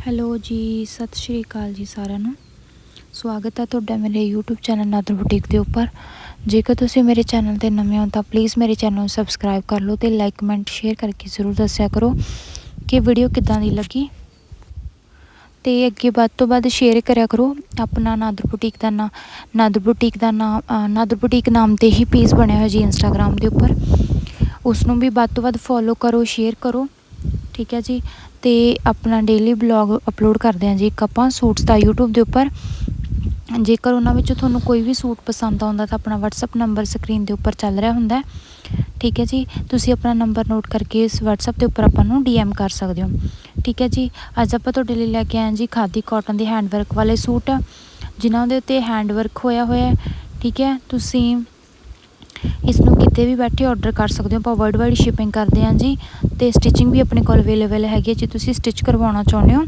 Hello ਜੀ, ਸਤਿ ਸ਼੍ਰੀ ਅਕਾਲ ਜੀ ਸਾਰਿਆਂ ਨੂੰ। ਸਵਾਗਤ ਹੈ ਤੁਹਾਡਾ ਮੇਰੇ YouTube ਚੈਨਲ ਨਾਦਰ ਬੁਟੀਕ ਦੇ ਉੱਪਰ। ਜੇਕਰ ਤੁਸੀਂ ਮੇਰੇ ਚੈਨਲ ਤੇ ਨਵੇਂ ਹੋ ਤਾਂ ਪਲੀਜ਼ ਮੇਰੇ ਚੈਨਲ ਨੂੰ ਸਬਸਕ੍ਰਾਈਬ ਕਰ ਲਓ ਤੇ ਲਾਈਕ ਕਮੈਂਟ ਸ਼ੇਅਰ ਕਰਕੇ ਜ਼ਰੂਰ ਦੱਸਿਆ ਕਰੋ ਕਿ ਵੀਡੀਓ ਕਿੱਦਾਂ ਦੀ ਲੱਗੀ। ਤੇ ਅੱਗੇ ਵੱਧ ਤੋਂ ਵੱਧ ਸ਼ੇਅਰ ਕਰਿਆ ਕਰੋ। ਆਪਣਾ ਨਾਦਰ ਬੁਟੀਕ ਦਾ ਨਾਮ ਨਾਦਰ ਬੁਟੀਕ ਦਾ ਨਾਮ ਨਾਦਰ ਬੁਟੀਕ ਨਾਮ ਤੇ ਹੀ ਪੇਜ ਬਣਿਆ ਹੋਇਆ ਜੀ ਇੰਸਟਾਗ੍ਰam ਦੇ ਉੱਪਰ। ਉਸ ਨੂੰ ਵੀ ਵੱਧ ਤੋਂ ਵੱਧ ਫੋਲੋ ਕਰੋ ਸ਼ੇਅਰ ਕਰੋ। ਠੀਕ ਹੈ ਜੀ। ਤੇ ਆਪਣਾ ਡੇਲੀ ਬਲੌਗ ਅਪਲੋਡ ਕਰਦੇ ਹਾਂ। ਜੀ ਇੱਕ ਆਪਾਂ ਸੂਟਸ ਦਾ YouTube ਦੇ ਉੱਪਰ, ਜੇਕਰ ਉਹਨਾਂ ਵਿੱਚੋਂ ਤੁਹਾਨੂੰ ਕੋਈ ਵੀ ਸੂਟ ਪਸੰਦ ਆਉਂਦਾ ਤਾਂ ਆਪਣਾ WhatsApp ਨੰਬਰ ਸਕਰੀਨ ਦੇ ਉੱਪਰ ਚੱਲ ਰਿਹਾ ਹੁੰਦਾ ਠੀਕ ਹੈ ਜੀ? ਤੁਸੀਂ ਆਪਣਾ ਨੰਬਰ ਨੋਟ ਕਰਕੇ ਇਸ WhatsApp ਦੇ ਉੱਪਰ ਆਪਾਂ ਨੂੰ DM ਕਰ ਸਕਦੇ ਹੋ। ਠੀਕ ਹੈ ਜੀ? ਅੱਜ ਆਪਾਂ ਤੁਹਾਡੇ ਲਈ ਲੈ ਕੇ ਆਏ ਜੀ ਖਾਦੀ ਕਾਟਨ ਦੇ ਹੈਂਡਵਰਕ ਵਾਲੇ ਸੂਟ ਜਿਨ੍ਹਾਂ ਦੇ ਉੱਤੇ ਹੈਂਡਵਰਕ ਹੋਇਆ ਹੋਇਆ ਠੀਕ ਹੈ? ਤੁਸੀਂ ਇਸ ਨੂੰ ਕਿਤੇ ਵੀ ਬੈਠੇ ਆਰਡਰ ਕਰ ਸਕਦੇ ਹੋ। ਆਪਾਂ ਵਰਲਡ ਵਾਈਡ ਸ਼ਿਪਿੰਗ ਕਰਦੇ ਹਾਂ ਜੀ ਤੇ ਸਟਿਚਿੰਗ ਵੀ ਆਪਣੇ ਕੋਲ ਅਵੇਲੇਬਲ ਹੈਗੀ ਹੈ। ਜੇ ਤੁਸੀਂ ਸਟਿਚ ਕਰਵਾਉਣਾ ਚਾਹੁੰਦੇ ਹੋ,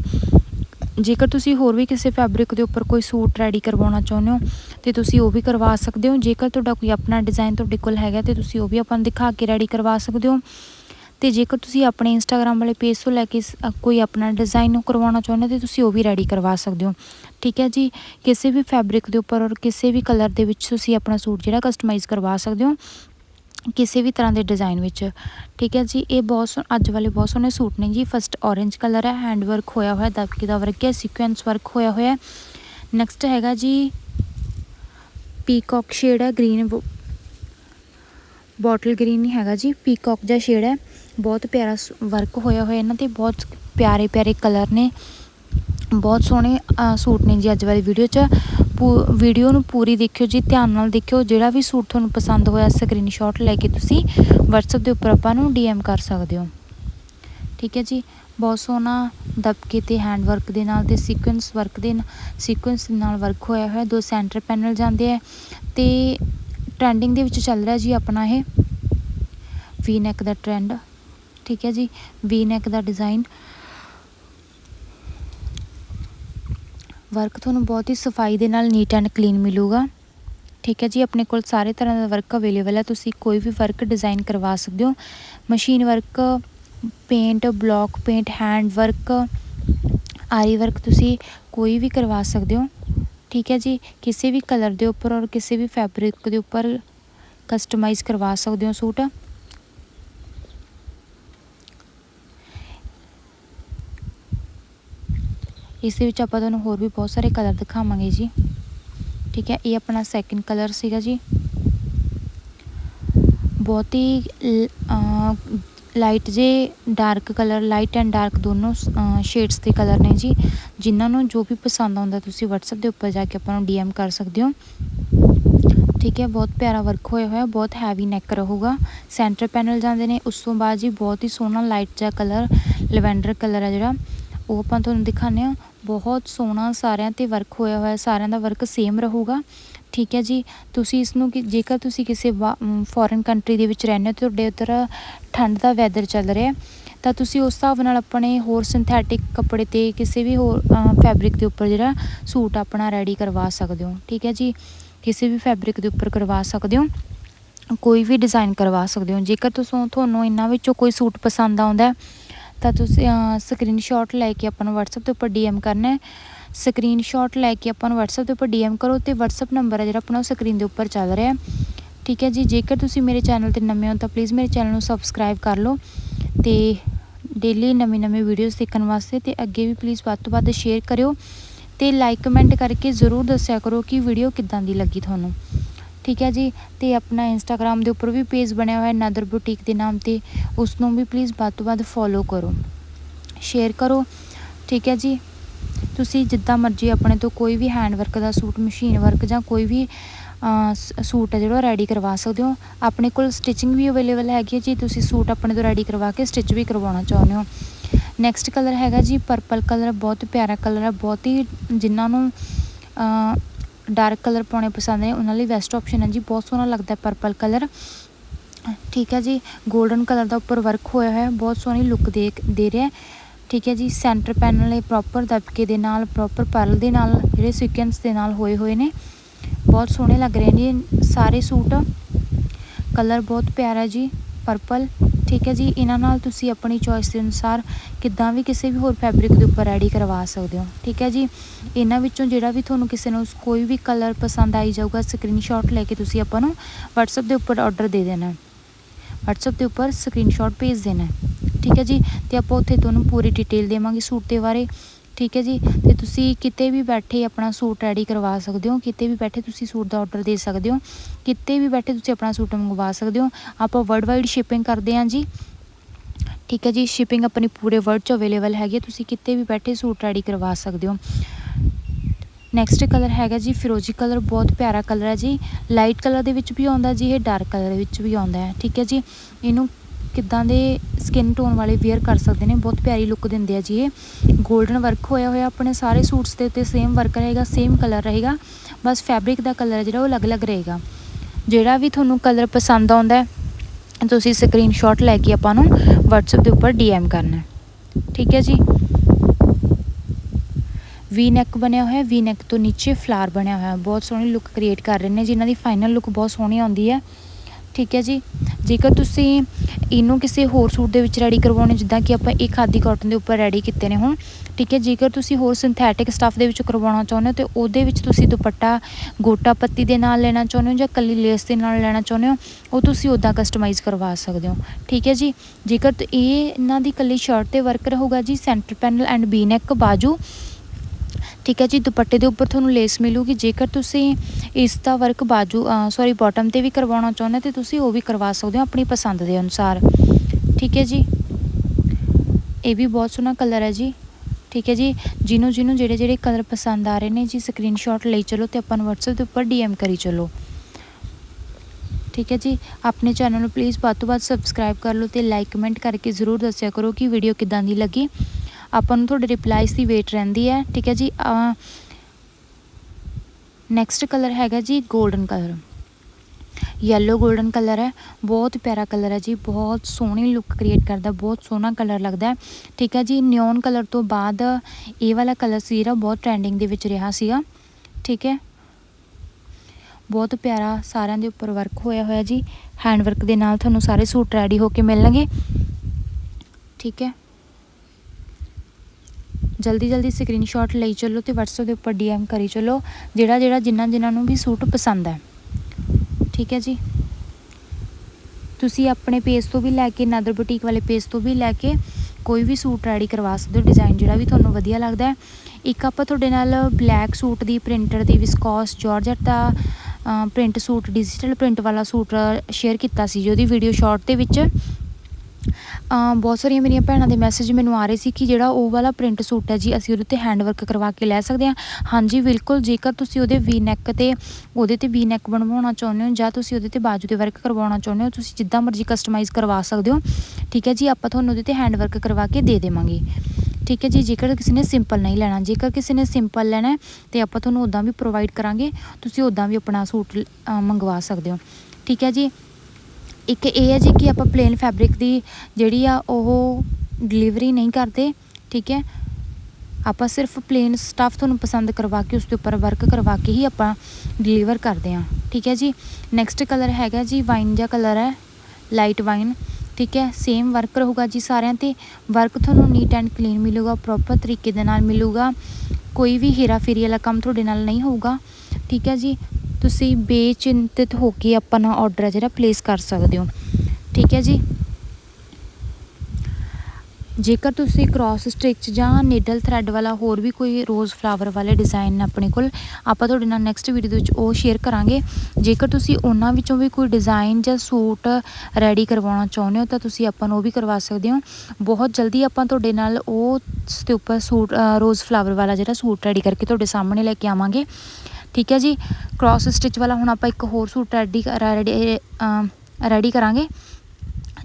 ਜੇਕਰ ਤੁਸੀਂ ਹੋਰ ਵੀ ਕਿਸੇ ਫੈਬਰਿਕ ਦੇ ਉੱਪਰ ਕੋਈ ਸੂਟ ਰੈਡੀ ਕਰਵਾਉਣਾ ਚਾਹੁੰਦੇ ਹੋ, ਤੇ ਤੁਸੀਂ ਉਹ ਵੀ ਕਰਵਾ ਸਕਦੇ ਹੋ। ਜੇਕਰ ਤੁਹਾਡਾ ਕੋਈ ਆਪਣਾ ਡਿਜ਼ਾਈਨ ਤੁਹਾਡੇ ਕੋਲ ਹੈਗਾ, ਤੇ ਤੁਸੀਂ ਉਹ ਵੀ ਆਪਾਂ ਨੂੰ ਦਿਖਾ ਕੇ ਰੈਡੀ ਕਰਵਾ ਸਕਦੇ ਹੋ। ਤੇ ਜੇਕਰ ਤੁਸੀਂ ਆਪਣੇ ਇੰਸਟਾਗ੍ਰam ਵਾਲੇ ਪੇਜ ਤੋਂ ਲੈ ਕੇ ਕੋਈ ਆਪਣਾ ਡਿਜ਼ਾਈਨ ਨੂੰ ਕਰਵਾਉਣਾ ਚਾਹੁੰਦੇ ਹੋ ਤੇ ਤੁਸੀਂ ਉਹ ਵੀ ਰੈਡੀ ਕਰਵਾ ਸਕਦੇ ਹੋ। ਠੀਕ ਹੈ ਜੀ? ਕਿਸੇ ਵੀ ਫੈਬਰਿਕ ਦੇ ਉੱਪਰ ਔਰ ਕਿਸੇ ਵੀ ਕਲਰ ਦੇ ਵਿੱਚ ਤੁਸੀਂ ਆਪਣਾ ਸੂਟ ਜਿਹੜਾ ਕਸਟਮਾਈਜ਼ ਕਰਵਾ ਸਕਦੇ ਹੋ, ਕਿਸੇ ਵੀ ਤਰ੍ਹਾਂ ਦੇ ਡਿਜ਼ਾਈਨ ਵਿੱਚ। ਠੀਕ ਹੈ ਜੀ? ਇਹ ਬਹੁਤ ਸੋ- ਅੱਜ ਵਾਲੇ ਬਹੁਤ ਸੋਹਣੇ ਸੂਟ ਨੇ ਜੀ। ਫਸਟ orange ਕਲਰ ਹੈ ਹੈਂਡ ਵਰਕ ਹੋਇਆ ਹੋਇਆ, ਦਬਕੇ ਦਾ ਵਰਕ ਹੈ ਸੀਕੁਐਂਸ ਵਰਕ ਹੋਇਆ ਹੋਇਆ ਨੈਕਸਟ ਹੈਗਾ ਜੀ ਪੀਕੌਕ ਸ਼ੇਡ ਹੈ ਗ੍ਰੀਨ ਬੋਟਲ ਗ੍ਰੀਨ ਨਹੀਂ ਹੈਗਾ ਜੀ, ਪੀਕੌਕ ਜਿਹਾ ਸ਼ੇਡ ਹੈ। ਬਹੁਤ ਪਿਆਰਾ ਵਰਕ ਹੋਇਆ ਹੋਇਆ ਇਹਨਾਂ ਤੇ, ਬਹੁਤ ਪਿਆਰੇ ਪਿਆਰੇ ਕਲਰ ਨੇ। ਬਹੁਤ ਸੋਹਣੇ ਸੂਟ ਨੇ ਜੀ ਅੱਜ ਵਾਲੀ ਵੀਡੀਓ 'ਚ। ਪੂ- ਵੀਡੀਓ ਨੂੰ ਪੂਰੀ ਦੇਖਿਓ ਜੀ, ਧਿਆਨ ਨਾਲ ਦੇਖਿਓ। ਜਿਹੜਾ ਵੀ ਸੂਟ ਤੁਹਾਨੂੰ ਪਸੰਦ ਹੋਇਆ ਸਕਰੀਨਸ਼ਾਟ ਲੈ ਕੇ ਤੁਸੀਂ WhatsApp ਦੇ ਉੱਪਰ ਆਪਾਂ ਨੂੰ DM ਕਰ ਸਕਦੇ ਹੋ। ਠੀਕ ਹੈ ਜੀ? ਬਹੁਤ ਸੋਹਣਾ ਦਬਕੇ ਤੇ ਹੈਂਡ ਵਰਕ ਦੇ ਨਾਲ ਤੇ ਸੀਕੁਐਂਸ ਵਰਕ ਦੇ ਸੀਕੁਐਂਸ ਨਾਲ ਵਰਕ ਹੋਇਆ ਹੋਇਆ। ਦੋ ਸੈਂਟਰ ਪੈਨਲ ਜਾਂਦੇ ਆ ਤੇ ਟ੍ਰੈਂਡਿੰਗ ਦੇ ਵਿੱਚ ਚੱਲ ਰਿਹਾ ਜੀ ਆਪਣਾ ਇਹ। ਵੀ ਨੈਕ ਦਾ ਟ੍ਰੈਂਡ ਠੀਕ ਹੈ ਜੀ। ਵੀ ਨੈਕ ਦਾ ਡਿਜ਼ਾਈਨ ਵਰਕ ਤੁਹਾਨੂੰ ਬਹੁਤ ਹੀ ਸਫ਼ਾਈ ਦੇ ਨਾਲ ਨੀਟ ਐਂਡ ਕਲੀਨ ਮਿਲੂਗਾ। ਠੀਕ ਹੈ ਜੀ, ਆਪਣੇ ਕੋਲ ਸਾਰੇ ਤਰ੍ਹਾਂ ਦਾ ਵਰਕ ਅਵੇਲੇਬਲ ਹੈ। ਤੁਸੀਂ ਕੋਈ ਵੀ ਵਰਕ ਡਿਜ਼ਾਈਨ ਕਰਵਾ ਸਕਦੇ ਹੋ। Machine work paint block paint hand work ਆਰੀ ਵਰਕ ਤੁਸੀਂ ਕੋਈ ਵੀ ਕਰਵਾ ਸਕਦੇ ਹੋ। ਠੀਕ ਹੈ ਜੀ, ਕਿਸੇ ਵੀ ਕਲਰ ਦੇ ਉੱਪਰ ਔਰ ਕਿਸੇ ਵੀ ਫੈਬਰਿਕ ਦੇ ਉੱਪਰ ਕਸਟਮਾਈਜ਼ ਕਰਵਾ ਸਕਦੇ ਹੋ ਸੂਟ। ਇਸ ਦੇ ਵਿੱਚ ਆਪਾਂ ਤੁਹਾਨੂੰ ਹੋਰ ਵੀ ਬਹੁਤ ਸਾਰੇ ਕਲਰ ਦਿਖਾਵਾਂਗੇ ਜੀ। ਠੀਕ ਹੈ, ਇਹ ਆਪਣਾ ਸੈਕਿੰਡ ਕਲਰ ਸੀਗਾ ਜੀ। ਬਹੁਤ ਹੀ ਲਾਈਟ ਜੇ dark colour, light and dark ਦੋਨੋਂ ਸ਼ੇਡਸ ਦੇ ਕਲਰ ਨੇ ਜੀ। ਜਿਨ੍ਹਾਂ ਨੂੰ ਜੋ ਵੀ ਪਸੰਦ ਆਉਂਦਾ ਤੁਸੀਂ WhatsApp ਦੇ ਉੱਪਰ ਜਾ ਕੇ ਆਪਾਂ ਨੂੰ DM ਕਰ ਸਕਦੇ ਹੋ। ਠੀਕ ਹੈ, ਬਹੁਤ ਪਿਆਰਾ ਵਰਕ ਹੋਇਆ ਹੋਇਆ, ਬਹੁਤ ਹੈਵੀ ਨੈਕ ਰਹੂਗਾ। ਸੈਂਟਰ ਪੈਨਲ ਜਾਂਦੇ ਨੇ, ਉਸ ਤੋਂ ਬਾਅਦ ਜੀ ਬਹੁਤ ਹੀ ਸੋਹਣਾ ਲਾਈਟ ਜਿਹਾ ਕਲਰ ਲਵੈਂਡਰ ਕਲਰ ਆ ਜਿਹੜਾ। ਉਹ ਆਪਾਂ ਤੁਹਾਨੂੰ ਦਿਖਾਉਂਦੇ ਹਾਂ। ਬਹੁਤ ਸੋਹਣਾ ਸਾਰਿਆਂ ਤੇ ਵਰਕ ਹੋਇਆ ਹੋਇਆ, ਸਾਰਿਆਂ ਦਾ ਵਰਕ ਸੇਮ ਰਹੂਗਾ। ਠੀਕ ਹੈ ਜੀ। ਤੁਸੀਂ ਇਸ ਨੂੰ ਕਿ- ਜੇਕਰ ਤੁਸੀਂ ਕਿਸੇ ਫੋਰਨ ਕੰਟਰੀ ਦੇ ਵਿੱਚ ਰਹਿੰਦੇ ਹੋ, ਤੁਹਾਡੇ ਉੱਧਰ ਠੰਡ ਦਾ ਵੈਦਰ ਚੱਲ ਰਿਹਾ ਤਾਂ ਤੁਸੀਂ ਉਸ ਹਿਸਾਬ ਨਾਲ ਆਪਣੇ ਹੋਰ ਸਿੰਥੈਟਿਕ ਕੱਪੜੇ ਤੇ ਕਿਸੇ ਵੀ ਹੋਰ ਫੈਬਰਿਕ ਦੇ ਉੱਪਰ ਜਿਹੜਾ ਸੂਟ ਆਪਣਾ ਰੈਡੀ ਕਰਵਾ ਸਕਦੇ ਹੋ। ਠੀਕ ਹੈ ਜੀ। ਕਿਸੇ ਵੀ ਫੈਬਰਿਕ ਦੇ ਉੱਪਰ ਕਰਵਾ ਸਕਦੇ ਹੋ। ਕੋਈ ਵੀ ਡਿਜ਼ਾਈਨ ਕਰਵਾ ਸਕਦੇ ਹੋ। ਜੇਕਰ ਤੁਸੀਂ ਤੁਹਾਨੂੰ ਇਹਨਾਂ ਵਿੱਚੋਂ ਕੋਈ ਸੂਟ ਪਸੰਦ ਆਉਂਦਾ ਤਾਂ ਤੁਸੀਂ ਸਕਰੀਨਸ਼ਾਟ ਲੈ ਕੇ ਆਪਾਂ ਨੂੰ WhatsApp ਦੇ ਉੱਪਰ DM ਕਰਨਾ ਹੈ। ਸਕਰੀਨਸ਼ਾਟ ਲੈ ਕੇ ਆਪਾਂ ਨੂੰ WhatsApp ਦੇ ਉੱਪਰ DM ਕਰੋ ਤੇ WhatsApp ਨੰਬਰ ਹੈ ਜਿਹੜਾ ਆਪਣਾ ਉਹ ਸਕਰੀਨ ਦੇ ਉੱਪਰ ਚੱਲ ਰਿਹਾ ਠੀਕ ਹੈ ਜੀ, ਜੇਕਰ ਤੁਸੀਂ ਮੇਰੇ ਚੈਨਲ ਤੇ ਨਵੇਂ ਹੋ ਤਾਂ ਪਲੀਜ਼ ਮੇਰੇ ਚੈਨਲ ਨੂੰ ਸਬਸਕ੍ਰਾਈਬ ਕਰ ਲਓ ਤੇ ਡੇਲੀ ਨਵੀਂ ਨਵੀਂ ਵੀਡੀਓਜ਼ ਦੇਖਣ ਵਾਸਤੇ ਤੇ ਅੱਗੇ ਵੀ ਪਲੀਜ਼ ਵੱਧ ਤੋਂ ਵੱਧ ਸ਼ੇਅਰ ਕਰਿਓ ਤੇ ਲਾਈਕ ਕਮੈਂਟ ਕਰਕੇ ਜ਼ਰੂਰ ਦੱਸਿਆ ਕਰੋ ਕਿ ਵੀਡੀਓ ਕਿੱਦਾਂ ਦੀ ਲੱਗੀ ਤੁਹਾਨੂੰ। ਠੀਕ ਹੈ ਜੀ, ਤੇ ਆਪਣਾ ਇੰਸਟਾਗ੍ਰam ਦੇ ਉੱਪਰ ਵੀ ਪੇਜ ਬਣਿਆ ਹੋਇਆ ਹੈ ਨਦਰ ਬੁਟੀਕ ਦੇ ਨਾਮ ਤੇ ਉਸ ਨੂੰ ਵੀ ਪਲੀਜ਼ ਵੱਧ ਤੋਂ ਵੱਧ ਫੋਲੋ ਕਰੋ। ਸ਼ੇਅਰ ਕਰੋ। ਠੀਕ ਹੈ ਜੀ ਤੁਸੀਂ ਜਿੱਦਾਂ ਮਰਜ਼ੀ ਆਪਣੇ ਤੋਂ ਕੋਈ ਵੀ ਹੈਂਡ ਵਰਕ ਦਾ ਸੂਟ ਮਸ਼ੀਨ ਵਰਕ ਜਾਂ ਕੋਈ ਵੀ ਸੂਟ ਹੈ ਜਿਹੜਾ ਰੈਡੀ ਕਰਵਾ ਸਕਦੇ ਹੋ। ਆਪਣੇ ਕੋਲ ਸਟਿਚਿੰਗ ਵੀ ਅਵੇਲੇਬਲ ਹੈਗੀ ਹੈ ਜੀ, ਤੁਸੀਂ ਸੂਟ ਆਪਣੇ ਤੋਂ ਰੈਡੀ ਕਰਵਾ ਕੇ ਸਟਿਚ ਵੀ ਕਰਵਾਉਣਾ ਚਾਹੁੰਦੇ ਹੋ। ਨੈਕਸਟ ਕਲਰ ਹੈਗਾ ਜੀ ਪਰਪਲ ਕਲਰ ਬਹੁਤ ਪਿਆਰਾ ਕਲਰ ਹੈ, ਬਹੁਤ ਹੀ ਜਿਨ੍ਹਾਂ ਨੂੰ ਡਾਰਕ ਕਲਰ ਪਾਉਣੇ ਪਸੰਦ ਨੇ, ਉਹਨਾਂ ਲਈ ਬੈਸਟ ਆਪਸ਼ਨ ਹੈ ਜੀ, ਬਹੁਤ ਸੋਹਣਾ ਲੱਗਦਾ ਪਰਪਲ ਕਲਰ ਠੀਕ ਹੈ ਜੀ 골ਡਨ ਕਲਰ ਦਾ ਉੱਪਰ ਵਰਕ ਹੋਇਆ ਹੋਇਆ, ਬਹੁਤ ਸੋਹਣੀ ਲੁੱਕ ਦੇ ਦੇ ਰਿਹਾ ਠੀਕ ਹੈ ਜੀ ਸੈਂਟਰ ਪੈਨਲ ਇਹ ਪ੍ਰੋਪਰ ਦਬਕੇ ਦੇ ਨਾਲ ਪ੍ਰੋਪਰ ਪਰਲ ਦੇ ਨਾਲ, ਜਿਹੜੇ ਸੀਕੁਐਂਸ ਦੇ ਨਾਲ ਹੋਏ ਹੋਏ ਨੇ। ਬਹੁਤ ਸੋਹਣੇ ਲੱਗ ਰਹੇ ਨੇ ਸਾਰੇ ਸੂਟ। ਕਲਰ ਬਹੁਤ ਪਿਆਰਾ ਜੀ ਪਰਪਲ ਠੀਕ ਹੈ ਜੀ, ਇਹਨਾਂ ਨਾਲ ਤੁਸੀਂ ਆਪਣੀ ਚੋਇਸ ਦੇ ਅਨੁਸਾਰ ਕਿੱਦਾਂ ਵੀ ਕਿਸੇ ਵੀ ਹੋਰ ਫੈਬਰਿਕ ਦੇ ਉੱਪਰ ਰੈਡੀ ਕਰਵਾ ਸਕਦੇ ਹੋ। ਠੀਕ ਹੈ ਜੀ, ਇਹਨਾਂ ਵਿੱਚੋਂ ਜਿਹੜਾ ਵੀ ਤੁਹਾਨੂੰ ਕਿਸੇ ਨੂੰ ਕੋਈ ਵੀ ਕਲਰ ਪਸੰਦ ਆਈ ਜਾਊਗਾ ਸਕਰੀਨਸ਼ਾਟ ਲੈ ਕੇ ਤੁਸੀਂ ਆਪਾਂ ਨੂੰ WhatsApp ਦੇ ਉੱਪਰ ਆਰਡਰ ਦੇ ਦੇਣਾ। ਹੈ। WhatsApp ਦੇ ਉੱਪਰ ਸਕਰੀਨਸ਼ਾਟ ਭੇਜ ਦੇਣਾ। ਠੀਕ ਹੈ ਜੀ? ਤੇ ਆਪਾਂ ਉੱਥੇ ਤੁਹਾਨੂੰ ਪੂਰੀ ਡਿਟੇਲ ਦੇਵਾਂਗੇ ਸੂਟ ਦੇ ਬਾਰੇ, ਠੀਕ ਹੈ ਜੀ? ਤੇ ਤੁਸੀਂ ਕਿਤੇ ਵੀ ਬੈਠੇ ਆਪਣਾ ਸੂਟ ਰੈਡੀ ਕਰਵਾ ਸਕਦੇ ਹੋ, ਕਿਤੇ ਵੀ ਬੈਠੇ ਤੁਸੀਂ ਸੂਟ ਦਾ ਆਰਡਰ ਦੇ ਸਕਦੇ ਹੋ, ਕਿਤੇ ਵੀ ਬੈਠੇ ਤੁਸੀਂ ਆਪਣਾ ਸੂਟ ਮੰਗਵਾ ਸਕਦੇ ਹੋ। ਆਪਾਂ ਵਰਲਡ ਵਾਈਡ ਸ਼ਿਪਿੰਗ ਕਰਦੇ ਹਾਂ ਜੀ, ਠੀਕ ਹੈ ਜੀ? ਸ਼ਿਪਿੰਗ ਆਪਣੀ ਪੂਰੇ ਵਰਲਡ 'ਚ ਅਵੇਲੇਬਲ ਹੈਗੀ ਹੈ, ਤੁਸੀਂ ਕਿਤੇ ਵੀ ਬੈਠੇ ਸੂਟ ਰੈਡੀ ਕਰਵਾ ਸਕਦੇ ਹੋ। ਨੈਕਸਟ ਕਲਰ ਹੈਗਾ ਜੀ, ਫਿਰੋਜ਼ੀ ਕਲਰ ਬਹੁਤ ਪਿਆਰਾ ਕਲਰ ਹੈ ਜੀ। ਲਾਈਟ ਕਲਰ ਦੇ ਵਿੱਚ ਵੀ ਆਉਂਦਾ ਜੀ, ਇਹ ਡਾਰਕ ਕਲਰ ਦੇ ਵਿੱਚ ਵੀ ਆਉਂਦਾ ਹੈ, ਠੀਕ ਹੈ ਜੀ? ਇਹਨੂੰ ਕਿੱਦਾਂ ਦੇ ਸਕਿਨ ਟੋਨ ਵਾਲੇ ਵੇਅਰ ਕਰ ਸਕਦੇ ਨੇ, ਬਹੁਤ ਪਿਆਰੀ ਲੁੱਕ ਦਿੰਦੇ ਆ ਜੀ ਇਹ। 골ਡਨ ਵਰਕ ਹੋਇਆ ਹੋਇਆ ਆਪਣੇ ਸਾਰੇ ਸੂਟਸ ਦੇ ਉੱਤੇ ਸੇਮ ਵਰਕ ਰਹੇਗਾ ਸੇਮ ਕਲਰ ਰਹੇਗਾ। ਬਸ ਫੈਬਰਿਕ ਦਾ ਕਲਰ ਹੈ ਜਿਹੜਾ ਉਹ ਅਲੱਗ-ਅਲੱਗ ਰਹੇਗਾ। ਜਿਹੜਾ ਵੀ ਤੁਹਾਨੂੰ ਕਲਰ ਪਸੰਦ ਆਉਂਦਾ ਹੈ, ਤੁਸੀਂ ਸਕਰੀਨਸ਼ਾਟ ਲੈ ਕੇ ਆਪਾਂ ਨੂੰ WhatsApp ਦੇ ਉੱਪਰ DM ਕਰਨਾ ਠੀਕ ਹੈ ਜੀ? ਵੀ ਨੈਕ ਬਣਿਆ ਹੋਇਆ ਵੀ ਨੈਕ ਤੋਂ ਨੀਚੇ ਫਲਾਰ ਬਣਿਆ ਹੋਇਆ। ਬਹੁਤ ਸੋਹਣੀ ਲੁੱਕ ਕ੍ਰੀਏਟ ਕਰ ਰਹੇ ਨੇ, ਜਿਨ੍ਹਾਂ ਦੀ ਫਾਈਨਲ ਲੁੱਕ ਬਹੁਤ ਸੋਹਣੀ ਆਉਂਦੀ ਹੈ। ਠੀਕ ਹੈ ਜੀ। ਜੇਕਰ ਤੁਸੀਂ ਇਹਨੂੰ ਕਿਸੇ ਹੋਰ ਸੂਟ ਦੇ ਵਿੱਚ ਰੈਡੀ ਕਰਵਾਉਣੇ, ਜਿੱਦਾਂ ਕਿ ਆਪਾਂ ਇਹ ਖਾਦੀ ਕਾਟਨ ਦੇ ਉੱਪਰ ਰੈਡੀ ਕੀਤੇ ਨੇ ਹੁਣ, ਠੀਕ ਹੈ, ਜੇਕਰ ਤੁਸੀਂ ਹੋਰ ਸਿੰਥੈਟਿਕ ਸਟੱਫ ਦੇ ਵਿੱਚ ਕਰਵਾਉਣਾ ਚਾਹੁੰਦੇ ਹੋ, ਤੇ ਉਹਦੇ ਵਿੱਚ ਤੁਸੀਂ ਦੁਪੱਟਾ ਗੋਟਾ ਪੱਤੀ ਦੇ ਨਾਲ ਲੈਣਾ ਚਾਹੁੰਦੇ ਹੋ ਜਾਂ ਕੱਲੀ ਲੇਸ ਦੇ ਨਾਲ ਲੈਣਾ ਚਾਹੁੰਦੇ ਹੋ, ਉਹ ਤੁਸੀਂ ਉਦਾਂ ਕਸਟਮਾਈਜ਼ ਕਰਵਾ ਸਕਦੇ ਹੋ। ਠੀਕ ਹੈ ਜੀ। ਜੇਕਰ ਇਹ ਇਹਨਾਂ ਦੀ ਕੱਲੀ ਸ਼ਰਟ ਤੇ ਵਰਕ ਰਹੂਗਾ ਜੀ centre panel and B neck ਬਾਜੂ ਠੀਕ ਹੈ ਜੀ, ਦੁਪੱਟੇ ਦੇ ਉੱਪਰ ਤੁਹਾਨੂੰ ਲੇਸ ਮਿਲੂਗੀ। ਜੇਕਰ ਤੁਸੀਂ ਇਸ ਦਾ ਵਰਕ ਬਾਜੂ ਸੌਰੀ ਬਾਟਮ ਤੇ ਵੀ ਕਰਵਾਉਣਾ ਚਾਹੁੰਦੇ ਤੇ ਤੁਸੀਂ ਉਹ ਵੀ ਕਰਵਾ ਸਕਦੇ ਹੋ ਆਪਣੀ ਪਸੰਦ ਦੇ ਅਨੁਸਾਰ। ਠੀਕ ਹੈ ਜੀ? ਇਹ ਵੀ ਬਹੁਤ ਸੋਹਣਾ ਕਲਰ ਹੈ ਜੀ। ਠੀਕ ਹੈ ਜੀ? ਜਿਹਨੂੰ ਜਿਹਨੂੰ ਜਿਹੜੇ ਜਿਹੜੇ ਕਲਰ ਪਸੰਦ ਆ ਰਹੇ ਨੇ ਜੀ ਸਕਰੀਨਸ਼ਾਟ ਲਈ ਚਲੋ ਤੇ ਆਪਾਂ ਨੂੰ WhatsApp ਦੇ ਉੱਪਰ DM ਕਰੀ ਚਲੋ। ਠੀਕ ਹੈ ਜੀ? ਆਪਣੇ ਚੈਨਲ ਨੂੰ ਪਲੀਜ਼ ਵੱਧ ਤੋਂ ਵੱਧ ਸਬਸਕ੍ਰਾਈਬ ਕਰ ਲਓ ਤੇ ਲਾਈਕ ਕਮੈਂਟ ਕਰਕੇ ਜ਼ਰੂਰ ਦੱਸਿਆ ਕਰੋ ਕਿ ਵੀਡੀਓ ਕਿਦਾਂ ਦੀ ਲੱਗੀ। ਆਪਾਂ ਨੂੰ ਤੁਹਾਡੇ ਰਿਪਲਾਈਜ਼ ਦੀ ਵੇਟ ਰਹਿੰਦੀ ਹੈ, ਠੀਕ ਹੈ ਜੀ? ਨੈਕਸਟ ਕਲਰ ਹੈਗਾ ਜੀ golden colour yellow golden colour ਹੈ, ਬਹੁਤ ਪਿਆਰਾ ਕਲਰ ਹੈ ਜੀ, ਬਹੁਤ ਸੋਹਣੀ ਲੁੱਕ ਕ੍ਰੀਏਟ ਕਰਦਾ, ਬਹੁਤ ਸੋਹਣਾ ਕਲਰ ਲੱਗਦਾ ਹੈ, ਠੀਕ ਹੈ ਜੀ? ਨਿਓਨ ਕਲਰ ਤੋਂ ਬਾਅਦ ਇਹ ਵਾਲਾ ਕਲਰ ਸੀ ਜਿਹੜਾ ਬਹੁਤ ਟ੍ਰੈਂਡਿੰਗ ਦੇ ਵਿੱਚ ਰਿਹਾ ਸੀਗਾ, ਠੀਕ ਹੈ? ਬਹੁਤ ਪਿਆਰਾ ਸਾਰਿਆਂ ਦੇ ਉੱਪਰ ਵਰਕ ਹੋਇਆ ਹੋਇਆ ਜੀ ਹੈਂਡ ਵਰਕ ਦੇ ਨਾਲ ਤੁਹਾਨੂੰ ਸਾਰੇ ਸੂਟ ਰੈਡੀ ਹੋ ਕੇ ਮਿਲਣਗੇ, ਠੀਕ ਹੈ? ਜਲਦੀ ਜਲਦੀ ਸਕਰੀਨਸ਼ਾਟ ਲਈ ਚੱਲੋ ਤੇ WhatsApp ਦੇ ਉੱਪਰ DM ਕਰੀ ਚੱਲੋ। ਜਿਹੜਾ ਜਿਹੜਾ ਜਿਨ੍ਹਾਂ ਜਿਨ੍ਹਾਂ ਨੂੰ ਵੀ ਸੂਟ ਪਸੰਦ ਹੈ। ਠੀਕ ਹੈ ਜੀ? ਤੁਸੀਂ ਆਪਣੇ ਪੇਜ ਤੋਂ ਵੀ ਲੈ ਕੇ ਨਦਰ ਬੁਟੀਕ ਵਾਲੇ ਪੇਜ ਤੋਂ ਵੀ ਲੈ ਕੇ ਕੋਈ ਵੀ ਸੂਟ ਰੈਡੀ ਕਰਵਾ ਸਕਦੇ ਹੋ। ਡਿਜ਼ਾਈਨ ਜਿਹੜਾ ਵੀ ਤੁਹਾਨੂੰ ਵਧੀਆ ਲੱਗਦਾ ਹੈ। ਇੱਕ ਆਪਾਂ ਤੁਹਾਡੇ ਨਾਲ ਬਲੈਕ ਸੂਟ ਦੀ ਪ੍ਰਿੰਟਰ ਦੀ ਵਿਸਕੋਸ ਜਾਰਜਟ ਦਾ ਪ੍ਰਿੰਟ ਸੂਟ ਡਿਜੀਟਲ ਪ੍ਰਿੰਟ ਵਾਲਾ ਸੂਟ ਸ਼ੇਅਰ ਕੀਤਾ ਸੀ ਜੀ। ਉਹਦੀ ਵੀਡੀਓ ਸ਼ਾਰਟ ਦੇ ਵਿੱਚ। ਬਹੁਤ ਸਾਰੀਆਂ ਮੇਰੀਆਂ ਭੈਣਾਂ ਦੇ ਮੈਸੇਜ ਮੈਨੂੰ ਆ ਰਹੇ ਸੀ ਕਿ ਜਿਹੜਾ ਉਹ ਵਾਲਾ ਪ੍ਰਿੰਟ ਸੂਟ ਹੈ ਜੀ, ਅਸੀਂ ਉਹਦੇ ਤੇ ਹੈਂਡ ਵਰਕ ਕਰਵਾ ਕੇ ਲੈ ਸਕਦੇ ਹਾਂ। ਹਾਂਜੀ, ਬਿਲਕੁਲ, ਜੇਕਰ ਤੁਸੀਂ ਉਹਦੇ ਵੀ ਨੈਕ ਤੇ, ਉਹਦੇ ਤੇ ਵੀ ਨੈਕ ਬਣਵਾਉਣਾ ਚਾਹੁੰਦੇ ਹੋ ਜਾਂ ਤੁਸੀਂ ਉਹਦੇ ਤੇ ਬਾਜੂ ਤੇ ਵਰਕ ਕਰਵਾਉਣਾ ਚਾਹੁੰਦੇ ਹੋ, ਤੁਸੀਂ ਜਿੱਦਾਂ ਮਰਜ਼ੀ ਕਸਟਮਾਈਜ਼ ਕਰਵਾ ਸਕਦੇ ਹੋ। ਠੀਕ ਹੈ ਜੀ, ਆਪਾਂ ਤੁਹਾਨੂੰ ਉਹਦੇ ਤੇ ਹੈਂਡ ਵਰਕ ਕਰਵਾ ਕੇ ਦੇ ਦੇਵਾਂਗੇ। ਠੀਕ ਹੈ ਜੀ, ਜੇਕਰ ਕਿਸੇ ਨੇ ਸਿੰਪਲ ਨਹੀਂ ਲੈਣਾ, ਜੇਕਰ ਕਿਸੇ ਨੇ ਸਿੰਪਲ ਲੈਣਾ ਹੈ, ਤੇ ਆਪਾਂ ਤੁਹਾਨੂੰ ਉਦਾਂ ਵੀ ਪ੍ਰੋਵਾਈਡ ਕਰਾਂਗੇ, ਤੁਸੀਂ ਉਦਾਂ ਵੀ ਆਪਣਾ ਸੂਟ ਮੰਗਵਾ ਸਕਦੇ ਹੋ। ਠੀਕ ਹੈ ਜੀ ਇੱਕ ਇਹ ਹੈ ਜੀ ਕਿ ਆਪਾਂ ਪਲੇਨ ਫੈਬਰਿਕ ਦੀ ਜਿਹੜੀ ਆ ਉਹ ਡਿਲੀਵਰੀ ਨਹੀਂ ਕਰਦੇ, ਠੀਕ ਹੈ? ਆਪਾਂ ਸਿਰਫ ਪਲੇਨ ਸਟੱਫ ਤੁਹਾਨੂੰ ਪਸੰਦ ਕਰਵਾ ਕੇ ਉਸ ਦੇ ਉੱਪਰ ਵਰਕ ਕਰਵਾ ਕੇ ਹੀ ਆਪਾਂ ਡਿਲੀਵਰ ਕਰਦੇ ਹਾਂ, ਠੀਕ ਹੈ ਜੀ? ਨੈਕਸਟ ਕਲਰ ਹੈਗਾ ਜੀ ਵਾਈਨ ਜਿਹਾ ਕਲਰ ਹੈ ਲਾਈਟ ਵਾਈਨ ਠੀਕ ਹੈ? ਸੇਮ ਵਰਕ ਰਹੂਗਾ ਜੀ ਸਾਰਿਆਂ ਤੇ ਵਰਕ ਤੁਹਾਨੂੰ ਨੀਟ ਐਂਡ ਕਲੀਨ ਮਿਲੂਗਾ ਪ੍ਰੋਪਰ ਤਰੀਕੇ ਦੇ ਨਾਲ ਮਿਲੂਗਾ, ਕੋਈ ਵੀ ਹੀਰਾ ਫੇਰੀ ਵਾਲਾ ਕੰਮ ਤੁਹਾਡੇ ਨਾਲ ਨਹੀਂ ਹੋਊਗਾ, ਠੀਕ ਹੈ ਜੀ? ਤੁਸੀਂ ਬੇਚਿੰਤਤ ਹੋ ਕੇ ਆਪਣਾ ਆਰਡਰ ਜਿਹੜਾ ਪਲੇਸ ਕਰ ਸਕਦੇ ਹੋ। ਠੀਕ ਹੈ ਜੀ? ਜੇਕਰ ਤੁਸੀਂ ਕ੍ਰਾਸ ਸਟਿਚ ਜਾਂ ਨੀਡਲ ਥ੍ਰੈਡ ਵਾਲਾ ਹੋਰ ਵੀ ਕੋਈ ਰੋਜ਼ ਫਲਾਵਰ ਵਾਲੇ ਡਿਜ਼ਾਈਨ ਨੇ ਆਪਣੇ ਕੋਲ, ਆਪਾਂ ਤੁਹਾਡੇ ਨਾਲ ਨੈਕਸਟ ਵੀਡੀਓ ਦੇ ਵਿੱਚ ਉਹ ਸ਼ੇਅਰ ਕਰਾਂਗੇ। ਜੇਕਰ ਤੁਸੀਂ ਉਹਨਾਂ ਵਿੱਚੋਂ ਵੀ ਕੋਈ ਡਿਜ਼ਾਈਨ ਜਾਂ ਸੂਟ ਰੈਡੀ ਕਰਵਾਉਣਾ ਚਾਹੁੰਦੇ ਹੋ, ਤਾਂ ਤੁਸੀਂ ਆਪਾਂ ਨੂੰ ਉਹ ਵੀ ਕਰਵਾ ਸਕਦੇ ਹੋ। ਬਹੁਤ ਜਲਦੀ ਆਪਾਂ ਤੁਹਾਡੇ ਨਾਲ ਉਹ ਉਸ ਦੇ ਉੱਪਰ ਸੂਟ ਰੋਜ਼ ਫਲਾਵਰ ਵਾਲਾ ਜਿਹੜਾ ਸੂਟ ਰੈਡੀ ਕਰਕੇ ਤੁਹਾਡੇ ਸਾਹਮਣੇ ਲੈ ਕੇ ਆਵਾਂਗੇ। ਠੀਕ ਹੈ ਜੀ? ਕ੍ਰਾਸ ਸਟਿਚ ਵਾਲਾ ਹੁਣ ਆਪਾਂ ਇੱਕ ਹੋਰ ਸੂਟ ਰੈਡੀ ਰੈਡੀ ਰੈਡੀ ਕਰਾਂਗੇ।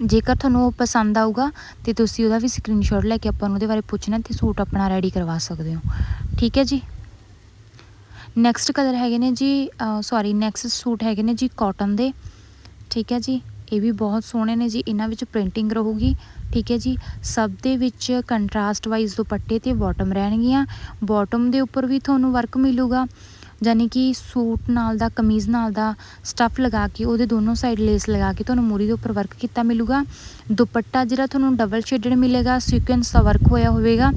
ਜੇਕਰ ਤੁਹਾਨੂੰ ਉਹ ਪਸੰਦ ਆਊਗਾ, ਤੇ ਤੁਸੀਂ ਉਹਦਾ ਵੀ ਸਕਰੀਨਸ਼ਾਟ ਲੈ ਕੇ ਆਪਾਂ ਨੂੰ ਉਹਦੇ ਬਾਰੇ ਪੁੱਛਣਾ ਤੇ ਸੂਟ ਆਪਣਾ ਰੈਡੀ ਕਰਵਾ ਸਕਦੇ ਹੋ। ਠੀਕ ਹੈ ਜੀ? ਨੈਕਸਟ ਕਲਰ ਹੈਗੇ ਨੇ ਜੀ ਸੌਰੀ ਨੈਕਸਟ ਸੂਟ ਹੈਗੇ ਨੇ ਜੀ ਕਾਟਨ ਦੇ। ਠੀਕ ਹੈ ਜੀ? ਇਹ ਵੀ ਬਹੁਤ ਸੋਹਣੇ ਨੇ ਜੀ, ਇਹਨਾਂ ਵਿੱਚ ਪ੍ਰਿੰਟਿੰਗ ਰਹੂਗੀ। ਠੀਕ ਹੈ ਜੀ? ਸਭ ਦੇ ਵਿੱਚ ਕੰਟਰਾਸਟ ਵਾਈਜ਼ ਦੁਪੱਟੇ ਤੇ ਬਾਟਮ ਰਹਿਣਗੀਆਂ। ਬਾਟਮ ਦੇ ਉੱਪਰ ਵੀ ਤੁਹਾਨੂੰ ਵਰਕ ਮਿਲੂਗਾ। ਯਾਨੀ ਕਿ ਸੂਟ ਨਾਲ ਦਾ, ਕਮੀਜ਼ ਨਾਲ ਦਾ ਸਟੱਫ ਲਗਾ ਕੇ ਉਹਦੇ ਦੋਨੋਂ ਸਾਈਡ ਲੇਸ ਲਗਾ ਕੇ ਤੁਹਾਨੂੰ ਮੂਰੀ ਦੇ ਉੱਪਰ ਵਰਕ ਕੀਤਾ ਮਿਲੂਗਾ। ਦੁਪੱਟਾ ਜਿਹੜਾ ਤੁਹਾਨੂੰ ਡਬਲ ਸ਼ੇਡਡ ਮਿਲੇਗਾ ਸੀਕੁਐਂਸ ਦਾ ਵਰਕ ਹੋਇਆ ਹੋਵੇਗਾ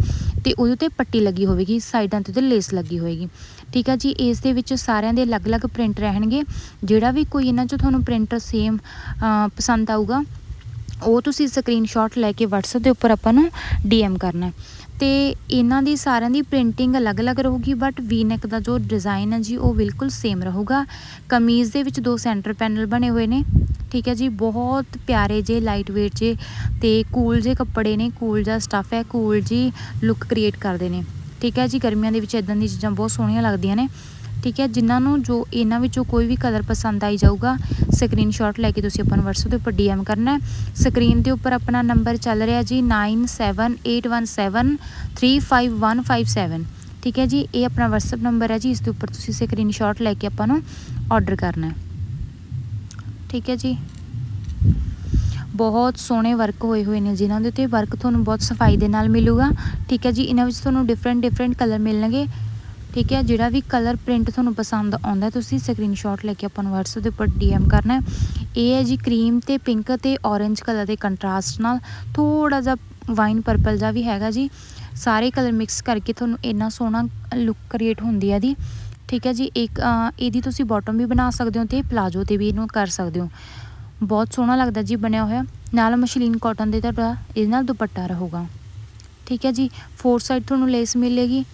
ਤੇ ਉਹਦੇ ਤੇ ਪੱਟੀ ਲੱਗੀ ਹੋਵੇਗੀ ਸਾਈਡਾਂ ਤੇ ਤੇ ਲੇਸ ਲੱਗੀ ਹੋਵੇਗੀ। ਠੀਕ ਆ ਜੀ, ਇਸ ਦੇ ਵਿੱਚ ਸਾਰਿਆਂ ਦੇ ਅਲੱਗ-ਅਲੱਗ ਪ੍ਰਿੰਟ ਰਹਿਣਗੇ। ਜਿਹੜਾ ਵੀ ਕੋਈ ਇਹਨਾਂ 'ਚੋਂ ਤੁਹਾਨੂੰ ਪ੍ਰਿੰਟ ਸੇਮ ਪਸੰਦ ਆਊਗਾ, ਉਹ ਤੁਸੀਂ ਸਕਰੀਨਸ਼ਾਟ ਲੈ ਕੇ WhatsApp ਦੇ ਉੱਪਰ ਆਪਾਂ ਨੂੰ DM ਕਰਨਾ ਤੇ ਇਹਨਾਂ ਦੀ ਸਾਰਿਆਂ ਦੀ ਪ੍ਰਿੰਟਿੰਗ ਅਲੱਗ-ਅਲੱਗ ਰਹੂਗੀ ਬਟ ਵੀ ਨੈਕ ਦਾ ਜੋ ਡਿਜ਼ਾਈਨ ਹੈ ਜੀ, ਉਹ ਬਿਲਕੁਲ ਸੇਮ ਰਹੂਗਾ। ਕਮੀਜ਼ ਦੇ ਵਿੱਚ ਦੋ ਸੈਂਟਰ ਪੈਨਲ ਬਣੇ ਹੋਏ ਨੇ, ਠੀਕ ਹੈ ਜੀ, ਬਹੁਤ ਪਿਆਰੇ ਜੇ ਲਾਈਟ weight ਜੇ, ਤੇ ਕੂਲ ਜੇ ਕੱਪੜੇ ਨੇ ਕੂਲ ਜਿਹਾ ਸਟੱਫ ਹੈ ਕੂਲ ਜੀ ਲੁੱਕ ਕ੍ਰੀਏਟ ਕਰਦੇ ਨੇ। ਠੀਕ ਹੈ ਜੀ, ਗਰਮੀਆਂ ਦੇ ਵਿੱਚ ਇਦਾਂ ਦੀਆਂ ਚੀਜ਼ਾਂ ਬਹੁਤ ਸੋਹਣੀਆਂ ਲੱਗਦੀਆਂ ਨੇ। ਠੀਕ ਹੈ, ਜਿਨ੍ਹਾਂ ਨੂੰ ਜੋ ਇਹਨਾਂ ਵਿੱਚੋਂ ਕੋਈ ਵੀ ਕਲਰ ਪਸੰਦ ਆਈ ਜਾਊਗਾ ਸਕਰੀਨਸ਼ਾਟ ਲੈ ਕੇ ਤੁਸੀਂ ਆਪਾਂ ਨੂੰ WhatsApp ਦੇ ਉੱਪਰ DM ਕਰਨਾ ਸਕਰੀਨ ਦੇ ਉੱਪਰ ਆਪਣਾ ਨੰਬਰ ਚੱਲ ਰਿਹਾ ਜੀ 9781735157 ਠੀਕ ਹੈ ਜੀ, ਇਹ ਆਪਣਾ WhatsApp ਨੰਬਰ ਹੈ ਜੀ, ਇਸ ਦੇ ਉੱਪਰ ਤੁਸੀਂ ਸਕਰੀਨਸ਼ਾਟ ਲੈ ਕੇ ਆਪਾਂ ਨੂੰ ਆਰਡਰ ਕਰਨਾ ਠੀਕ ਹੈ ਜੀ। ਬਹੁਤ ਸੋਹਣੇ ਵਰਕ ਹੋਏ ਹੋਏ ਨੇ ਜਿਨ੍ਹਾਂ ਦੇ ਉੱਤੇ। ਵਰਕ ਤੁਹਾਨੂੰ ਬਹੁਤ ਸਫ਼ਾਈ ਦੇ ਨਾਲ ਮਿਲੂਗਾ। ਠੀਕ ਹੈ ਜੀ, ਇਹਨਾਂ ਵਿੱਚ ਤੁਹਾਨੂੰ ਡਿਫਰੈਂਟ ਡਿਫਰੈਂਟ ਕਲਰ ਮਿਲਣਗੇ। ਠੀਕ ਹੈ, ਜਿਹੜਾ ਵੀ ਕਲਰ ਪ੍ਰਿੰਟ ਤੁਹਾਨੂੰ ਪਸੰਦ ਆਉਂਦਾ ਤੁਸੀਂ ਸਕਰੀਨਸ਼ਾਟ ਲੈ ਕੇ ਆਪਾਂ ਨੂੰ WhatsApp ਦੇ ਉੱਪਰ DM ਕਰਨਾ ਹੈ। ਇਹ ਹੈ ਜੀ ਕਰੀਮ ਤੇ ਪਿੰਕ ਤੇ orange ਕਲਰ ਦੇ ਕੰਟਰਾਸਟ ਨਾਲ। ਥੋੜਾ ਜਿਹਾ ਵਾਈਨ ਪਰਪਲ ਜਿਹਾ ਵੀ ਹੈਗਾ ਜੀ। ਸਾਰੇ ਕਲਰ ਮਿਕਸ ਕਰਕੇ ਤੁਹਾਨੂੰ ਇੰਨਾ ਸੋਹਣਾ ਲੁੱਕ ਕ੍ਰੀਏਟ ਹੁੰਦੀ ਹੈ ਦੀ ਠੀਕ ਹੈ ਜੀ, ਇੱਕ ਇਹਦੀ ਤੁਸੀਂ ਬਾਟਮ ਵੀ ਬਣਾ ਸਕਦੇ ਹੋ ਤੇ ਪਲਾਜੋ ਤੇ ਵੀ ਇਹਨੂੰ ਕਰ ਸਕਦੇ ਹੋ। ਬਹੁਤ ਸੋਹਣਾ ਲੱਗਦਾ ਜੀ ਬਣਿਆ ਹੋਇਆ। ਨਾਲ ਮਸ਼ਲੀਨ ਕਾਟਨ ਦੇ ਤੁਹਾਡਾ, ਇਹਦੇ ਨਾਲ ਦੁਪੱਟਾ ਰਹੂਗਾ। ਠੀਕ ਹੈ ਜੀ ਫੋਰ ਸਾਈਡ ਤੁਹਾਨੂੰ ਲੇਸ ਮਿਲੇਗੀ।